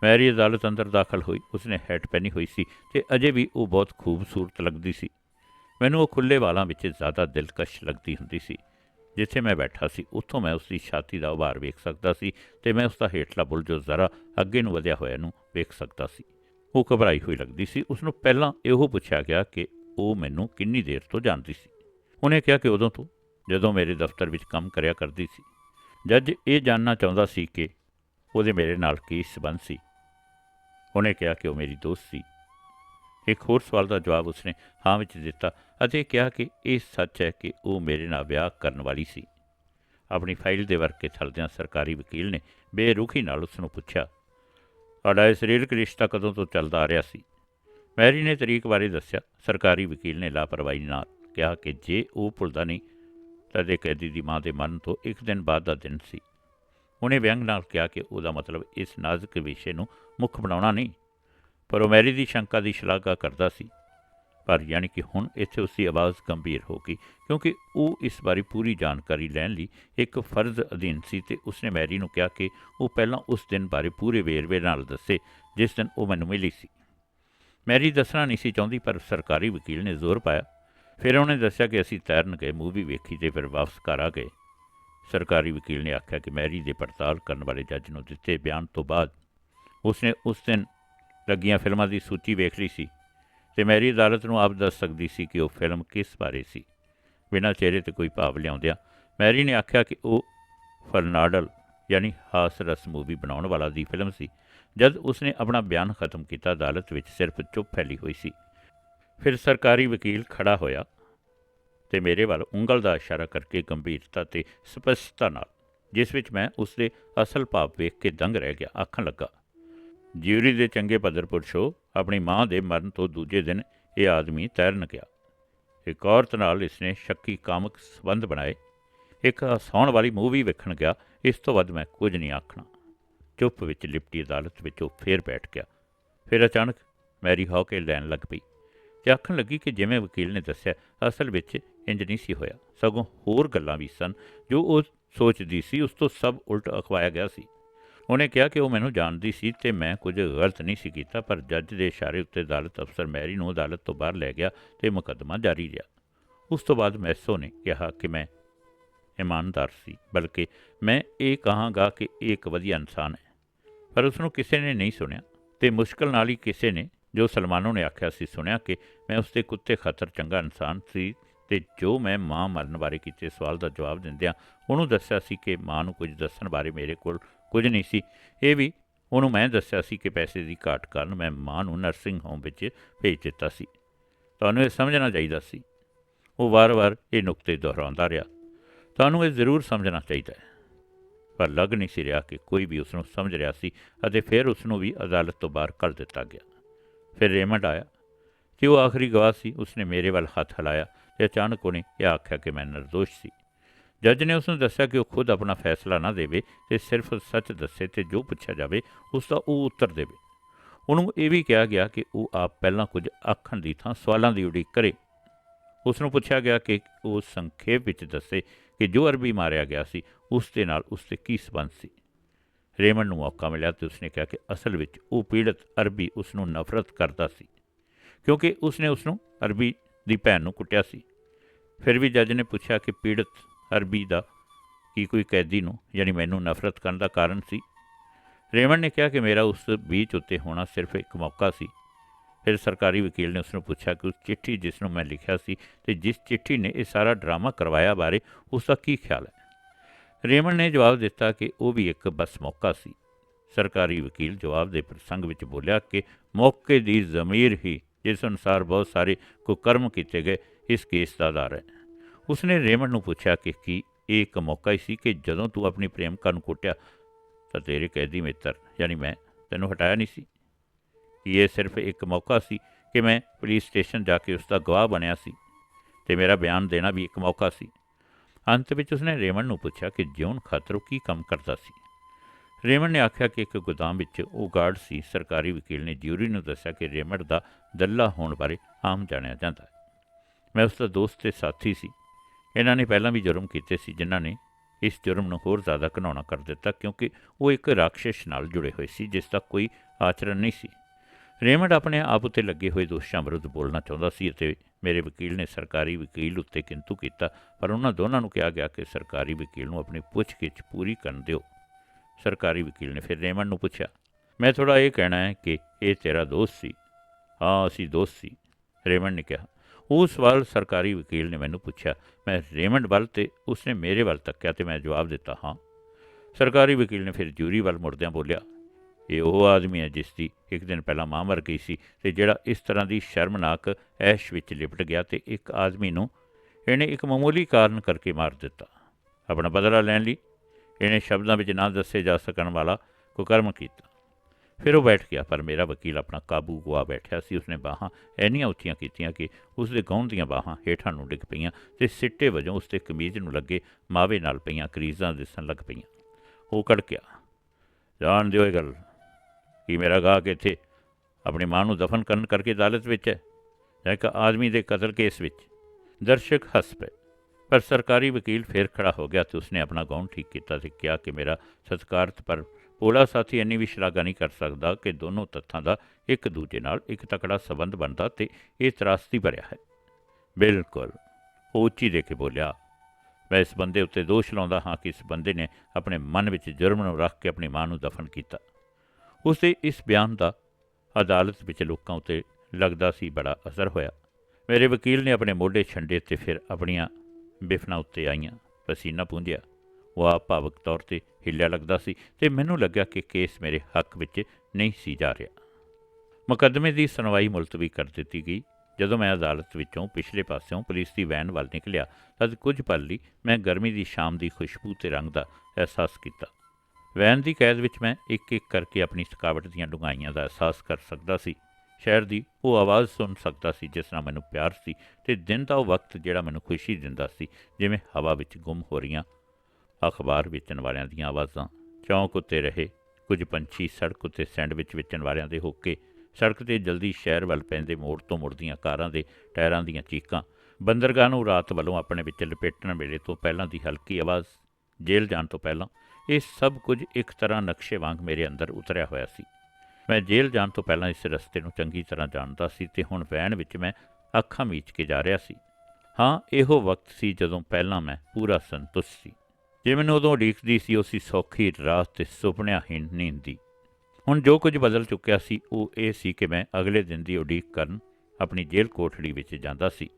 S1: ਮੈਰੀ ਅਦਾਲਤ ਅੰਦਰ ਦਾਖਲ ਹੋਈ, ਉਸਨੇ ਹੈਟ ਪਹਿਨੀ ਹੋਈ ਸੀ ਤੇ ਅਜੇ ਵੀ ਉਹ ਬਹੁਤ ਖੂਬਸੂਰਤ ਲੱਗਦੀ ਸੀ। ਮੈਨੂੰ ਉਹ ਖੁੱਲੇ ਵਾਲਾਂ ਵਿੱਚ ਜ਼ਿਆਦਾ ਦਿਲਕਸ਼ ਲੱਗਦੀ ਹੁੰਦੀ ਸੀ। ਜਿੱਥੇ ਮੈਂ ਬੈਠਾ ਸੀ, ਉੱਥੋਂ ਮੈਂ ਉਸ ਦੀ ਛਾਤੀ ਦਾ ਉਭਾਰ ਵੇਖ ਸਕਦਾ ਸੀ ਤੇ ਮੈਂ ਉਸ ਦਾ ਹੇਠਲਾ ਬੁੱਲ ਜੋ ਜ਼ਰਾ ਅੱਗੇ ਨੂੰ ਵਧਿਆ ਹੋਇਆ ਨੂੰ ਵੇਖ ਸਕਦਾ ਸੀ। ਉਹ ਘਬਰਾਈ ਹੋਈ ਲੱਗਦੀ ਸੀ। ਉਸ ਨੂੰ ਪਹਿਲਾਂ ਇਹੋ ਪੁੱਛਿਆ ਗਿਆ ਕਿ ਉਹ ਮੈਨੂੰ ਕਿੰਨੀ ਦੇਰ ਤੋਂ ਜਾਣਦੀ ਸੀ। ਉਹਨੇ ਕਿਹਾ ਕਿ ਉਦੋਂ ਤੋਂ ਜਦੋਂ ਮੇਰੇ ਦਫ਼ਤਰ ਵਿੱਚ ਕੰਮ ਕਰਿਆ ਕਰਦੀ ਸੀ। ਜੱਜ ਇਹ ਜਾਣਨਾ ਚਾਹੁੰਦਾ ਸੀ ਕਿ ਉਹਦੇ ਮੇਰੇ ਨਾਲ ਕੀ ਸਬੰਧ ਸੀ। ਉਹਨੇ ਕਿਹਾ ਕਿ ਉਹ ਮੇਰੀ ਦੋਸਤ ਸੀ। ਇੱਕ ਹੋਰ ਸਵਾਲ ਦਾ ਜਵਾਬ ਉਸਨੇ ਹਾਂ ਵਿੱਚ ਦਿੱਤਾ ਅਤੇ ਕਿਹਾ ਕਿ ਇਹ ਸੱਚ ਹੈ ਕਿ ਉਹ ਮੇਰੇ ਨਾਲ ਵਿਆਹ ਕਰਨ ਵਾਲੀ ਸੀ। ਆਪਣੀ ਫਾਈਲ ਦੇ ਵਰਕੇ ਥਲਦਿਆਂ ਸਰਕਾਰੀ ਵਕੀਲ ਨੇ ਬੇਰੁਖੀ ਨਾਲ ਉਸ ਨੂੰ ਪੁੱਛਿਆ ਤੁਹਾਡਾ ਇਹ ਸਰੀਰਕ ਰਿਸ਼ਤਾ ਕਦੋਂ ਤੋਂ ਚੱਲਦਾ ਆ ਰਿਹਾ ਸੀ? ਮੈਰੀ ਨੇ ਤਰੀਕ ਬਾਰੇ ਦੱਸਿਆ। ਸਰਕਾਰੀ ਵਕੀਲ ਨੇ ਲਾਪਰਵਾਹੀ ਨਾਲ ਕਿਹਾ ਕਿ ਜੇ ਉਹ ਭੁੱਲਦਾ ਨਹੀਂ, ਤਾਂ ਦੇ ਕੈਦੀ ਦੀ ਮਾਂ ਦੇ ਮਨ ਤੋਂ ਇੱਕ ਦਿਨ ਬਾਅਦ ਦਾ ਦਿਨ ਸੀ। ਉਹਨੇ ਵਿਅੰਗ ਨਾਲ ਕਿਹਾ ਕਿ ਉਹਦਾ ਮਤਲਬ ਇਸ ਨਾਜ਼ੁਕ ਵਿਸ਼ੇ ਨੂੰ ਮੁੱਖ ਬਣਾਉਣਾ ਨਹੀਂ, ਪਰ ਉਹ ਮੈਰੀ ਦੀ ਸ਼ੰਕਾ ਦੀ ਸ਼ਲਾਘਾ ਕਰਦਾ ਸੀ। ਪਰ ਯਾਨੀ ਕਿ ਹੁਣ ਇੱਥੇ ਉਸ ਦੀ ਆਵਾਜ਼ ਗੰਭੀਰ ਹੋ ਗਈ, ਕਿਉਂਕਿ ਉਹ ਇਸ ਬਾਰੇ ਪੂਰੀ ਜਾਣਕਾਰੀ ਲੈਣ ਲਈ ਇੱਕ ਫਰਜ਼ ਅਧੀਨ ਸੀ ਤੇ ਉਸਨੇ ਮੈਰੀ ਨੂੰ ਕਿਹਾ ਕਿ ਉਹ ਪਹਿਲਾਂ ਉਸ ਦਿਨ ਬਾਰੇ ਪੂਰੇ ਵੇਰਵੇ ਨਾਲ ਦੱਸੇ, ਜਿਸ ਦਿਨ ਉਹ ਮੈਨੂੰ ਮਿਲੀ ਸੀ। ਮੈਰੀ ਦੱਸਣਾ ਨਹੀਂ ਸੀ ਚਾਹੁੰਦੀ, ਪਰ ਸਰਕਾਰੀ ਵਕੀਲ ਨੇ ਜ਼ੋਰ ਪਾਇਆ। ਫਿਰ ਉਹਨੇ ਦੱਸਿਆ ਕਿ ਅਸੀਂ ਤੈਰਨ ਗਏ, ਮੂਵੀ ਵੇਖੀ ਤੇ ਫਿਰ ਵਾਪਸ ਘਰ ਆ ਗਏ। ਸਰਕਾਰੀ ਵਕੀਲ ਨੇ ਆਖਿਆ ਕਿ ਮੈਰੀ ਦੇ ਪੜਤਾਲ ਕਰਨ ਵਾਲੇ ਜੱਜ ਨੂੰ ਦਿੱਤੇ ਬਿਆਨ ਤੋਂ ਬਾਅਦ ਉਸਨੇ ਉਸ ਦਿਨ ਲੱਗੀਆਂ ਫਿਲਮਾਂ ਦੀ ਸੂਚੀ ਵੇਖ ਲਈ ਸੀ। ਤੇ ਮੈਰੀ ਅਦਾਲਤ ਨੂੰ ਆਪ ਦੱਸ ਸਕਦੀ ਸੀ ਕਿ ਉਹ ਫਿਲਮ ਕਿਸ ਬਾਰੇ ਸੀ। ਬਿਨਾਂ ਚਿਹਰੇ ਤੇ ਕੋਈ ਭਾਵ ਲਿਆਉਂਦਿਆਂ ਮੈਰੀ ਨੇ ਆਖਿਆ ਕਿ ਉਹ ਫਰਨਾਡਲ, ਯਾਨੀ ਹਾਸ ਰਸ ਮੂਵੀ ਬਣਾਉਣ ਵਾਲਾ ਦੀ ਫਿਲਮ ਸੀ। ਜਦ ਉਸਨੇ ਆਪਣਾ ਬਿਆਨ ਖਤਮ ਕੀਤਾ, ਅਦਾਲਤ ਵਿੱਚ ਸਿਰਫ ਚੁੱਪ ਫੈਲੀ ਹੋਈ ਸੀ। ਫਿਰ ਸਰਕਾਰੀ ਵਕੀਲ ਖੜਾ ਹੋਇਆ ਤੇ ਮੇਰੇ ਵੱਲ ਉਂਗਲ ਦਾ ਇਸ਼ਾਰਾ ਕਰਕੇ ਗੰਭੀਰਤਾ ਤੇ ਸਪਸ਼ਟਤਾ ਨਾਲ, ਜਿਸ ਵਿੱਚ ਮੈਂ ਉਸ ਦੇ ਅਸਲ ਭਾਵ ਵੇਖ ਕੇ ਦੰਗ ਰਹਿ ਗਿਆ, ਆਖਣ ਲੱਗਾ ਜਿਊਰੀ ਦੇ ਚੰਗੇ ਪੱਧਰ ਪੁਰਸ਼ੋ ਆਪਣੀ ਮਾਂ ਦੇ ਮਰਨ ਤੋਂ ਦੂਜੇ ਦਿਨ ਇਹ ਆਦਮੀ ਤੈਰਨ ਗਿਆ। ਇੱਕ ਔਰਤ ਨਾਲ ਇਸਨੇ ਸ਼ੱਕੀ ਕਾਮਕ ਸੰਬੰਧ ਬਣਾਏ। ਇੱਕ ਹਸਾਉਣ ਵਾਲੀ ਮੂਵੀ ਵੇਖਣ ਗਿਆ। ਇਸ ਤੋਂ ਵੱਧ ਮੈਂ ਕੁਝ ਨਹੀਂ ਆਖਣਾ। ਚੁੱਪ ਵਿੱਚ ਲਿਪਟੀ ਅਦਾਲਤ ਵਿੱਚ ਉਹ ਫੇਰ ਬੈਠ ਗਿਆ। ਫਿਰ ਅਚਾਨਕ ਮੈਰੀ ਹੌਕੇ ਲੈਣ ਲੱਗ ਪਈ। ਤੇ ਆਖਣ ਲੱਗੀ ਕਿ ਜਿਵੇਂ ਵਕੀਲ ਨੇ ਦੱਸਿਆ, ਅਸਲ ਵਿੱਚ ਇੰਜ ਨਹੀਂ ਸੀ ਹੋਇਆ। ਸਗੋਂ ਹੋਰ ਗੱਲਾਂ ਵੀ ਸਨ। ਜੋ ਉਹ ਸੋਚਦੀ ਸੀ, ਉਸ ਤੋਂ ਸਭ ਉਲਟ ਅਖਵਾਇਆ ਗਿਆ ਸੀ। ਉਹਨੇ ਕਿਹਾ ਕਿ ਉਹ ਮੈਨੂੰ ਜਾਣਦੀ ਸੀ ਤੇ ਮੈਂ ਕੁਝ ਗਲਤ ਨਹੀਂ ਸੀ ਕੀਤਾ, ਪਰ ਜੱਜ ਦੇ ਇਸ਼ਾਰੇ ਉੱਤੇ ਅਦਾਲਤ ਅਫਸਰ ਮੈਰੀ ਨੂੰ ਅਦਾਲਤ ਤੋਂ ਬਾਹਰ ਲੈ ਗਿਆ ਤੇ ਮੁਕੱਦਮਾ ਜਾਰੀ ਰਿਹਾ। ਉਸ ਤੋਂ ਬਾਅਦ ਮੈਸੋ ਨੇ ਕਿਹਾ ਕਿ ਮੈਂ ਇਮਾਨਦਾਰ ਸੀ, ਬਲਕਿ ਮੈਂ ਇਹ ਕਹਾਂਗਾ ਕਿ ਇਹ ਇੱਕ ਵਧੀਆ ਇਨਸਾਨ ਹੈ। ਪਰ ਉਸ ਨੂੰ ਕਿਸੇ ਨੇ ਨਹੀਂ ਸੁਣਿਆ ਤੇ ਮੁਸ਼ਕਲ ਨਾਲ ਹੀ ਕਿਸੇ ਨੇ, ਜੋ ਸਲਮਾਨੋ ਨੇ ਆਖਿਆ ਸੀ, ਸੁਣਿਆ ਕਿ ਮੈਂ ਉਸ ਦੇ ਕੁੱਤੇ ਖਾਤਰ ਚੰਗਾ ਇਨਸਾਨ ਸੀ ਤੇ ਜੋ ਮੈਂ ਮਾਂ ਮਰਨ ਬਾਰੇ ਕੀਤੇ ਸਵਾਲ ਦਾ ਜਵਾਬ ਦਿੰਦਿਆਂ ਉਹਨੂੰ ਦੱਸਿਆ ਸੀ ਕਿ ਮਾਂ ਨੂੰ ਕੁਝ ਦੱਸਣ ਬਾਰੇ ਮੇਰੇ ਕੋਲ ਕੁਝ ਨਹੀਂ ਸੀ। ਇਹ ਵੀ ਉਹਨੂੰ ਮੈਂ ਦੱਸਿਆ ਸੀ ਕਿ ਪੈਸੇ ਦੀ ਘਾਟ ਕਾਰਨ ਮੈਂ ਮਾਂ ਨੂੰ ਨਰਸਿੰਗ ਹੋਮ ਵਿੱਚ ਭੇਜ ਦਿੱਤਾ ਸੀ। ਤੁਹਾਨੂੰ ਇਹ ਸਮਝਣਾ ਚਾਹੀਦਾ ਸੀ। ਉਹ ਵਾਰ-ਵਾਰ ਇਹ ਨੁਕਤੇ ਦੁਹਰਾਉਂਦਾ ਰਿਹਾ। ਤੁਹਾਨੂੰ ਇਹ ਜ਼ਰੂਰ ਸਮਝਣਾ ਚਾਹੀਦਾ ਹੈ। ਪਰ ਲੱਗ ਨਹੀਂ ਸੀ ਰਿਹਾ ਕਿ ਕੋਈ ਵੀ ਉਸ ਨੂੰ ਸਮਝ ਰਿਹਾ ਸੀ ਅਤੇ ਫਿਰ ਉਸ ਨੂੰ ਵੀ ਅਦਾਲਤ ਤੋਂ ਬਾਹਰ ਕਰ ਦਿੱਤਾ ਗਿਆ। ਫਿਰ ਰੇਮੰਡ ਆਇਆ ਕਿ ਉਹ ਆਖਰੀ ਗਵਾਹ ਸੀ। ਉਸਨੇ ਮੇਰੇ ਵੱਲ ਹੱਥ ਹਿਲਾਇਆ ਤੇ ਅਚਾਨਕ ਉਹਨੇ ਇਹ ਆਖਿਆ ਕਿ ਮੈਂ ਨਿਰਦੋਸ਼ ਸੀ। ਜੱਜ ਨੇ ਉਸ ਨੂੰ ਦੱਸਿਆ ਕਿ ਉਹ ਖੁਦ ਆਪਣਾ ਫੈਸਲਾ ਨਾ ਦੇਵੇ ਤੇ ਸਿਰਫ ਸੱਚ ਦੱਸੇ ਤੇ ਜੋ ਪੁੱਛਿਆ ਜਾਵੇ, ਉਸ ਦਾ ਉਹ ਉੱਤਰ ਦੇਵੇ। ਉਹਨੂੰ ਇਹ ਵੀ ਕਿਹਾ ਗਿਆ ਕਿ ਉਹ ਆਪ ਪਹਿਲਾਂ ਕੁਝ ਆਖਣ ਦੀ ਥਾਂ ਸਵਾਲਾਂ ਦੀ ਉਡੀਕ ਕਰੇ। ਉਸ ਨੂੰ ਪੁੱਛਿਆ ਗਿਆ ਕਿ ਉਹ ਸੰਖੇਪ ਵਿੱਚ ਦੱਸੇ ਕਿ ਜੋ ਅਰਬੀ ਮਾਰਿਆ ਗਿਆ ਸੀ, ਉਸ ਦੇ ਨਾਲ ਉਸ ਦੇ ਕੀ ਸਬੰਧ ਸੀ। ਰੇਮਨ ਨੂੰ ਮੌਕਾ ਮਿਲਿਆ ਤੇ ਉਸਨੇ ਕਿਹਾ ਕਿ ਅਸਲ ਵਿੱਚ ਉਹ ਪੀੜਤ ਅਰਬੀ ਉਸ ਨੂੰ ਨਫ਼ਰਤ ਕਰਦਾ ਸੀ, ਕਿਉਂਕਿ ਉਸਨੇ ਉਸ ਨੂੰ ਅਰਬੀ ਦੀ ਭੈਣ ਨੂੰ ਕੁੱਟਿਆ ਸੀ। ਫਿਰ ਵੀ ਜੱਜ ਨੇ ਪੁੱਛਿਆ ਕਿ ਪੀੜਤ ਅਰਬੀ ਦਾ ਕੀ ਕੋਈ ਕੈਦੀ ਨੂੰ, ਯਾਨੀ ਮੈਨੂੰ ਨਫ਼ਰਤ ਕਰਨ ਦਾ ਕਾਰਨ ਸੀ? ਰੇਮਨ ਨੇ ਕਿਹਾ ਕਿ ਮੇਰਾ ਉਸ ਬੀਚ ਉੱਤੇ ਹੋਣਾ ਸਿਰਫ ਇੱਕ ਮੌਕਾ ਸੀ। ਫਿਰ ਸਰਕਾਰੀ ਵਕੀਲ ਨੇ ਉਸ ਨੂੰ ਪੁੱਛਿਆ ਕਿ ਉਸ ਚਿੱਠੀ ਜਿਸ ਨੂੰ ਮੈਂ ਲਿਖਿਆ ਸੀ ਤੇ ਜਿਸ ਚਿੱਠੀ ਨੇ ਇਹ ਸਾਰਾ ਡਰਾਮਾ ਕਰਵਾਇਆ ਬਾਰੇ ਉਸ ਦਾ ਕੀ ਖਿਆਲ ਹੈ? ਰੇਮਨ ਨੇ ਜਵਾਬ ਦਿੱਤਾ ਕਿ ਉਹ ਵੀ ਇੱਕ ਬਸ ਮੌਕਾ ਸੀ। ਸਰਕਾਰੀ ਵਕੀਲ ਜਵਾਬ ਦੇ ਪ੍ਰਸੰਗ ਵਿੱਚ ਬੋਲਿਆ ਕਿ ਮੌਕੇ ਦੀ ਜ਼ਮੀਰ ਹੀ, ਜਿਸ ਅਨੁਸਾਰ ਬਹੁਤ ਸਾਰੇ ਕੁਕਰਮ ਕੀਤੇ ਗਏ, ਇਸ ਕੇਸ ਦਾ ਆਧਾਰ ਹੈ। ਉਸਨੇ ਰੇਮਨ ਨੂੰ ਪੁੱਛਿਆ ਕਿ ਕੀ ਇਹ ਇੱਕ ਮੌਕਾ ਹੀ ਸੀ ਕਿ ਜਦੋਂ ਤੂੰ ਆਪਣੀ ਪ੍ਰੇਮਕਾ ਨੂੰ ਕੁੱਟਿਆ ਤਾਂ ਤੇਰੇ ਕੈਦੀ ਮਿੱਤਰ, ਯਾਨੀ ਮੈਂ, ਤੈਨੂੰ ਹਟਾਇਆ ਨਹੀਂ ਸੀ? ਇਹ ਸਿਰਫ ਇੱਕ ਮੌਕਾ ਸੀ ਕਿ ਮੈਂ ਪੁਲਿਸ ਸਟੇਸ਼ਨ ਜਾ ਕੇ ਉਸ ਦਾ ਗਵਾਹ ਬਣਿਆ ਸੀ ਤੇ ਮੇਰਾ ਬਿਆਨ ਦੇਣਾ ਵੀ ਇੱਕ ਮੌਕਾ ਸੀ? ਅੰਤ ਵਿੱਚ ਉਸਨੇ ਰੇਮਨ ਨੂੰ ਪੁੱਛਿਆ ਕਿ ਜਿਉਨ ਖਾਤਰ ਉਹ ਕੀ ਕੰਮ ਕਰਦਾ ਸੀ? ਰੇਮਨ ਨੇ ਆਖਿਆ ਕਿ ਇੱਕ ਗੋਦਾਮ ਵਿੱਚ ਉਹ ਗਾਰਡ ਸੀ। ਸਰਕਾਰੀ ਵਕੀਲ ਨੇ ਜਿਊਰੀ ਨੂੰ ਦੱਸਿਆ ਕਿ ਰੇਮੰਡ ਦਾ ਦੱਲਾ ਹੋਣ ਬਾਰੇ ਆਮ ਜਾਣਿਆ ਜਾਂਦਾ ਹੈ। ਮੈਂ ਉਸ ਦਾ ਦੋਸਤ ਤੇ ਸਾਥੀ ਸੀ। ਇਹਨਾਂ ਨੇ ਪਹਿਲਾਂ ਵੀ ਜੁਰਮ ਕੀਤੇ ਸੀ ਜਿਨ੍ਹਾਂ ਨੇ ਇਸ ਜੁਰਮ ਨੂੰ ਹੋਰ ਜ਼ਿਆਦਾ ਘਿਨਾਉਣਾ ਕਰ ਦਿੱਤਾ ਕਿਉਂਕਿ ਉਹ ਇੱਕ ਰਾਖਸ਼ ਨਾਲ ਜੁੜੇ ਹੋਏ ਸੀ, ਜਿਸ ਦਾ ਕੋਈ ਆਚਰਣ ਨਹੀਂ ਸੀ। ਰੇਮੰਡ ਆਪਣੇ ਆਪ ਉੱਤੇ ਲੱਗੇ ਹੋਏ ਦੋਸ਼ਾਂ ਵਿਰੁੱਧ ਬੋਲਣਾ ਚਾਹੁੰਦਾ ਸੀ ਅਤੇ ਮੇਰੇ ਵਕੀਲ ਨੇ ਸਰਕਾਰੀ ਵਕੀਲ ਉੱਤੇ ਕਿੰਤੂ ਕੀਤਾ, ਪਰ ਉਹਨਾਂ ਦੋਨਾਂ ਨੂੰ ਕਿਹਾ ਗਿਆ ਕਿ ਸਰਕਾਰੀ ਵਕੀਲ ਨੂੰ ਆਪਣੀ ਪੁੱਛਗਿੱਛ ਪੂਰੀ ਕਰਨ ਦਿਓ। ਸਰਕਾਰੀ ਵਕੀਲ ਨੇ ਫਿਰ ਰੇਮੰਡ ਨੂੰ ਪੁੱਛਿਆ, ਮੈਂ ਥੋੜਾ ਇਹ ਕਹਿਣਾ ਹੈ ਕਿ ਇਹ ਤੇਰਾ ਦੋਸਤ ਸੀ? ਹਾਂ, ਅਸੀਂ ਦੋਸਤ ਸੀ, ਰੇਮੰਡ ਨੇ ਕਿਹਾ। ਉਹ ਸਵਾਲ ਸਰਕਾਰੀ ਵਕੀਲ ਨੇ ਮੈਨੂੰ ਪੁੱਛਿਆ, ਮੈਂ ਰੇਮੰਡ ਵੱਲ ਤੇ ਉਸਨੇ ਮੇਰੇ ਵੱਲ ਤੱਕਿਆ ਤੇ ਮੈਂ ਜਵਾਬ ਦਿੱਤਾ, ਹਾਂ। ਸਰਕਾਰੀ ਵਕੀਲ ਨੇ ਫਿਰ ਜੂਰੀ ਵੱਲ ਮੁੜਦਿਆਂ ਬੋਲਿਆ, ਇਹ ਉਹ ਆਦਮੀ ਹੈ ਜਿਸ ਦੀ ਇੱਕ ਦਿਨ ਪਹਿਲਾਂ ਮਾਂ ਮਰ ਗਈ ਸੀ ਤੇ ਜਿਹੜਾ ਇਸ ਤਰ੍ਹਾਂ ਦੀ ਸ਼ਰਮਨਾਕ ਐਸ਼ ਵਿੱਚ ਲਿਪਟ ਗਿਆ ਤੇ ਇੱਕ ਆਦਮੀ ਨੂੰ ਇਹਨੇ ਇੱਕ ਮਾਮੂਲੀ ਕਾਰਨ ਕਰਕੇ ਮਾਰ ਦਿੱਤਾ। ਆਪਣਾ ਬਦਲਾ ਲੈਣ ਲਈ ਇਹਨੇ ਸ਼ਬਦਾਂ ਵਿੱਚ ਨਾ ਦੱਸੇ ਜਾ ਸਕਣ ਵਾਲਾ ਕੁਕਰਮ ਕੀਤਾ। ਫਿਰ ਉਹ ਬੈਠ ਗਿਆ, ਪਰ ਮੇਰਾ ਵਕੀਲ ਆਪਣਾ ਕਾਬੂ ਗਵਾ ਬੈਠਿਆ ਸੀ। ਉਸਨੇ ਬਾਹਾਂ ਐਨੀਆਂ ਉੱਚੀਆਂ ਕੀਤੀਆਂ ਕਿ ਉਸਦੇ ਗੌਣ ਦੀਆਂ ਬਾਹਾਂ ਹੇਠਾਂ ਨੂੰ ਡਿੱਗ ਪਈਆਂ ਤੇ ਸਿੱਟੇ ਵਜੋਂ ਉਸਦੇ ਕਮੀਜ਼ ਨੂੰ ਲੱਗੇ ਮਾਵੇ ਨਾਲ ਪਈਆਂ ਕਰੀਜ਼ਾਂ ਦਿਸਣ ਲੱਗ ਪਈਆਂ। ਉਹ ਕੜਕਿਆ, ਜਾਣ ਦਿਓ ਇਹ ਗੱਲ, ਕਿ ਮੇਰਾ ਗਾਹਕ ਇੱਥੇ ਆਪਣੀ ਮਾਂ ਨੂੰ ਦਫਨ ਕਰਨ ਕਰਕੇ ਅਦਾਲਤ ਵਿੱਚ ਹੈ ਜਾਂ ਇੱਕ ਆਦਮੀ ਦੇ ਕਤਲ ਕੇਸ ਵਿੱਚ। ਦਰਸ਼ਕ ਹੱਸ ਪਏ ਪਰ ਸਰਕਾਰੀ ਵਕੀਲ ਫੇਰ ਖੜਾ ਹੋ ਗਿਆ ਤੇ ਉਸਨੇ ਆਪਣਾ ਗੌਣ ਠੀਕ ਕੀਤਾ ਤੇ ਕਿਹਾ ਕਿ ਮੇਰਾ ਸਤਿਕਾਰਤ ਪਰ ਪੋਲਾ ਸਾਥੀ ਇੰਨੀ ਵੀ ਸ਼ਲਾਘਾ ਨਹੀਂ ਕਰ ਸਕਦਾ ਕਿ ਦੋਨੋਂ ਤੱਥਾਂ ਦਾ ਇੱਕ ਦੂਜੇ ਨਾਲ ਇੱਕ ਤਕੜਾ ਸਬੰਧ ਬਣਦਾ ਤੇ ਇਹ ਤਰਾਸਤੀ ਭਰਿਆ ਹੈ। ਬਿਲਕੁਲ। ਉਹ ਉੱਚੀ ਦੇ ਕੇ ਬੋਲਿਆ, ਮੈਂ ਇਸ ਬੰਦੇ ਉੱਤੇ ਦੋਸ਼ ਲਾਉਂਦਾ ਹਾਂ ਕਿ ਇਸ ਬੰਦੇ ਨੇ ਆਪਣੇ ਮਨ ਵਿੱਚ ਜੁਰਮ ਨੂੰ ਰੱਖ ਕੇ ਆਪਣੀ ਮਾਂ ਨੂੰ ਦਫਨ ਕੀਤਾ। ਉਸ ਦੇ ਇਸ ਬਿਆਨ ਦਾ ਅਦਾਲਤ ਵਿੱਚ ਲੋਕਾਂ ਉੱਤੇ ਲੱਗਦਾ ਸੀ ਬੜਾ ਅਸਰ ਹੋਇਆ। ਮੇਰੇ ਵਕੀਲ ਨੇ ਆਪਣੇ ਮੋਢੇ ਛੰਡੇ ਤੇ ਫਿਰ ਆਪਣੀਆਂ ਬਿਫਨਾ ਉੱਤੇ ਆਈਆਂ, ਪਸੀਨਾ ਪੂੰਝਿਆ। ਉਹ ਆਪ ਭਾਵਕ ਤੌਰ ਤੇ ਹਿੱਲਿਆ ਲੱਗਦਾ ਸੀ ਤੇ ਮੈਨੂੰ ਲੱਗਿਆ ਕਿ ਕੇਸ ਮੇਰੇ ਹੱਕ ਵਿੱਚ ਨਹੀਂ ਸੀ ਜਾ ਰਿਹਾ। ਮੁਕੱਦਮੇ ਦੀ ਸੁਣਵਾਈ ਮੁਲਤਵੀ ਕਰ ਦਿੱਤੀ ਗਈ। ਜਦੋਂ ਮੈਂ ਅਦਾਲਤ ਵਿੱਚੋਂ ਪਿਛਲੇ ਪਾਸਿਓਂ ਪੁਲਿਸ ਦੀ ਵੈਨ ਵੱਲ ਨਿਕਲਿਆ, ਤਦ ਕੁਝ ਪਲ ਲਈ ਮੈਂ ਗਰਮੀ ਦੀ ਸ਼ਾਮ ਦੀ ਖੁਸ਼ਬੂ ਤੇ ਰੰਗ ਦਾ ਅਹਿਸਾਸ ਕੀਤਾ। ਵੈਨ ਦੀ ਕੈਦ ਵਿੱਚ ਮੈਂ ਇੱਕ ਇੱਕ ਕਰਕੇ ਆਪਣੀ ਥਕਾਵਟ ਦੀਆਂ ਡੂੰਘਾਈਆਂ ਦਾ ਅਹਿਸਾਸ ਕਰ ਸਕਦਾ ਸੀ। ਸ਼ਹਿਰ ਦੀ ਉਹ ਆਵਾਜ਼ ਸੁਣ ਸਕਦਾ ਸੀ ਜਿਸ ਨਾਲ ਮੈਨੂੰ ਪਿਆਰ ਸੀ ਤੇ ਦਿਨ ਦਾ ਉਹ ਵਕਤ ਜਿਹੜਾ ਮੈਨੂੰ ਖੁਸ਼ੀ ਦਿੰਦਾ ਸੀ, ਜਿਵੇਂ ਹਵਾ ਵਿੱਚ ਗੁੰਮ ਹੋ ਰਹੀਆਂ ਅਖਬਾਰ ਵੇਚਣ ਵਾਲਿਆਂ ਦੀਆਂ ਆਵਾਜ਼ਾਂ, ਚੌਂਕ ਉੱਤੇ ਰਹੇ, ਕੁਝ ਪੰਛੀ ਸੜਕ ਉੱਤੇ ਸੈਂਡਵਿਚ ਵੇਚਣ ਵਾਲਿਆਂ ਦੇ ਹੋਕੇ, ਸੜਕ ਤੇ ਜਲਦੀ ਸ਼ਹਿਰ ਵੱਲ ਪੈਂਦੇ ਮੋੜ ਤੋਂ ਮੁੜਦੀਆਂ ਕਾਰਾਂ ਦੇ ਟਾਇਰਾਂ ਦੀਆਂ ਚੀਕਾਂ, ਬੰਦਰਗਾਹ ਨੂੰ ਰਾਤ ਵੱਲੋਂ ਆਪਣੇ ਵਿੱਚ ਲਪੇਟਣ ਵੇਲੇ ਤੋਂ ਪਹਿਲਾਂ ਦੀ ਹਲਕੀ ਆਵਾਜ਼, ਜੇਲ੍ਹ ਜਾਣ ਤੋਂ ਪਹਿਲਾਂ, ਇਹ ਸਭ ਕੁਝ ਇੱਕ ਤਰ੍ਹਾਂ ਨਕਸ਼ੇ ਵਾਂਗ ਮੇਰੇ ਅੰਦਰ ਉਤਰਿਆ ਹੋਇਆ ਸੀ। ਮੈਂ ਜੇਲ੍ਹ ਜਾਣ ਤੋਂ ਪਹਿਲਾਂ ਇਸ ਰਸਤੇ ਨੂੰ ਚੰਗੀ ਤਰ੍ਹਾਂ ਜਾਣਦਾ ਸੀ ਤੇ ਹੁਣ ਵਹਿਣ ਵਿੱਚ ਮੈਂ ਅੱਖਾਂ ਮੀਚ ਕੇ ਜਾ ਰਿਹਾ ਸੀ। ਹਾਂ, ਇਹੋ ਵਕਤ ਸੀ ਜਦੋਂ ਪਹਿਲਾਂ ਮੈਂ ਪੂਰਾ ਸੰਤੁਸ਼ਟ ਸੀ। ਜੇ ਮੈਨੂੰ ਉਦੋਂ ਉਡੀਕਦੀ ਸੀ, ਉਸੀ ਸੌਖੀ ਰਾਤ ਤੇ ਸੁਪਨਿਆਹੀਨ ਨੀਂਦ। ਦੀ ਹੁਣ ਜੋ ਕੁਝ ਬਦਲ ਚੁੱਕਿਆ ਸੀ, ਉਹ ਇਹ ਸੀ ਕਿ ਮੈਂ ਅਗਲੇ ਦਿਨ ਦੀ ਉਡੀਕ ਕਰਨ ਆਪਣੀ ਜੇਲ੍ਹ ਕੋਠੜੀ ਵਿੱਚ ਜਾਂਦਾ ਸੀ।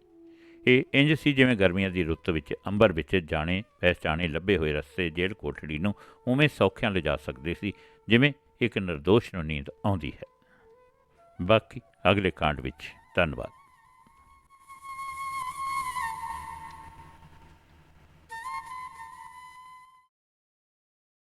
S1: ਇਹ ਇੰਜ ਸੀ ਜਿਵੇਂ ਗਰਮੀਆਂ ਦੀ ਰੁੱਤ ਵਿੱਚ ਅੰਬਰ ਵਿੱਚ ਜਾਣੇ, ਪਹਿਚਾਣੇ ਲੱਭੇ ਹੋਏ ਰਸਤੇ ਜੇਲ੍ਹ ਕੋਠੜੀ ਨੂੰ ਉਵੇਂ ਸੌਖਿਆਂ ਲਿਜਾ ਸਕਦੇ ਸੀ, ਜਿਵੇਂ ਇੱਕ ਨਿਰਦੋਸ਼ ਨੂੰ ਨੀਂਦ ਆਉਂਦੀ ਹੈ। ਬਾਕੀ ਅਗਲੇ ਕਾਂਡ ਵਿੱਚ ਧੰਨਵਾਦ।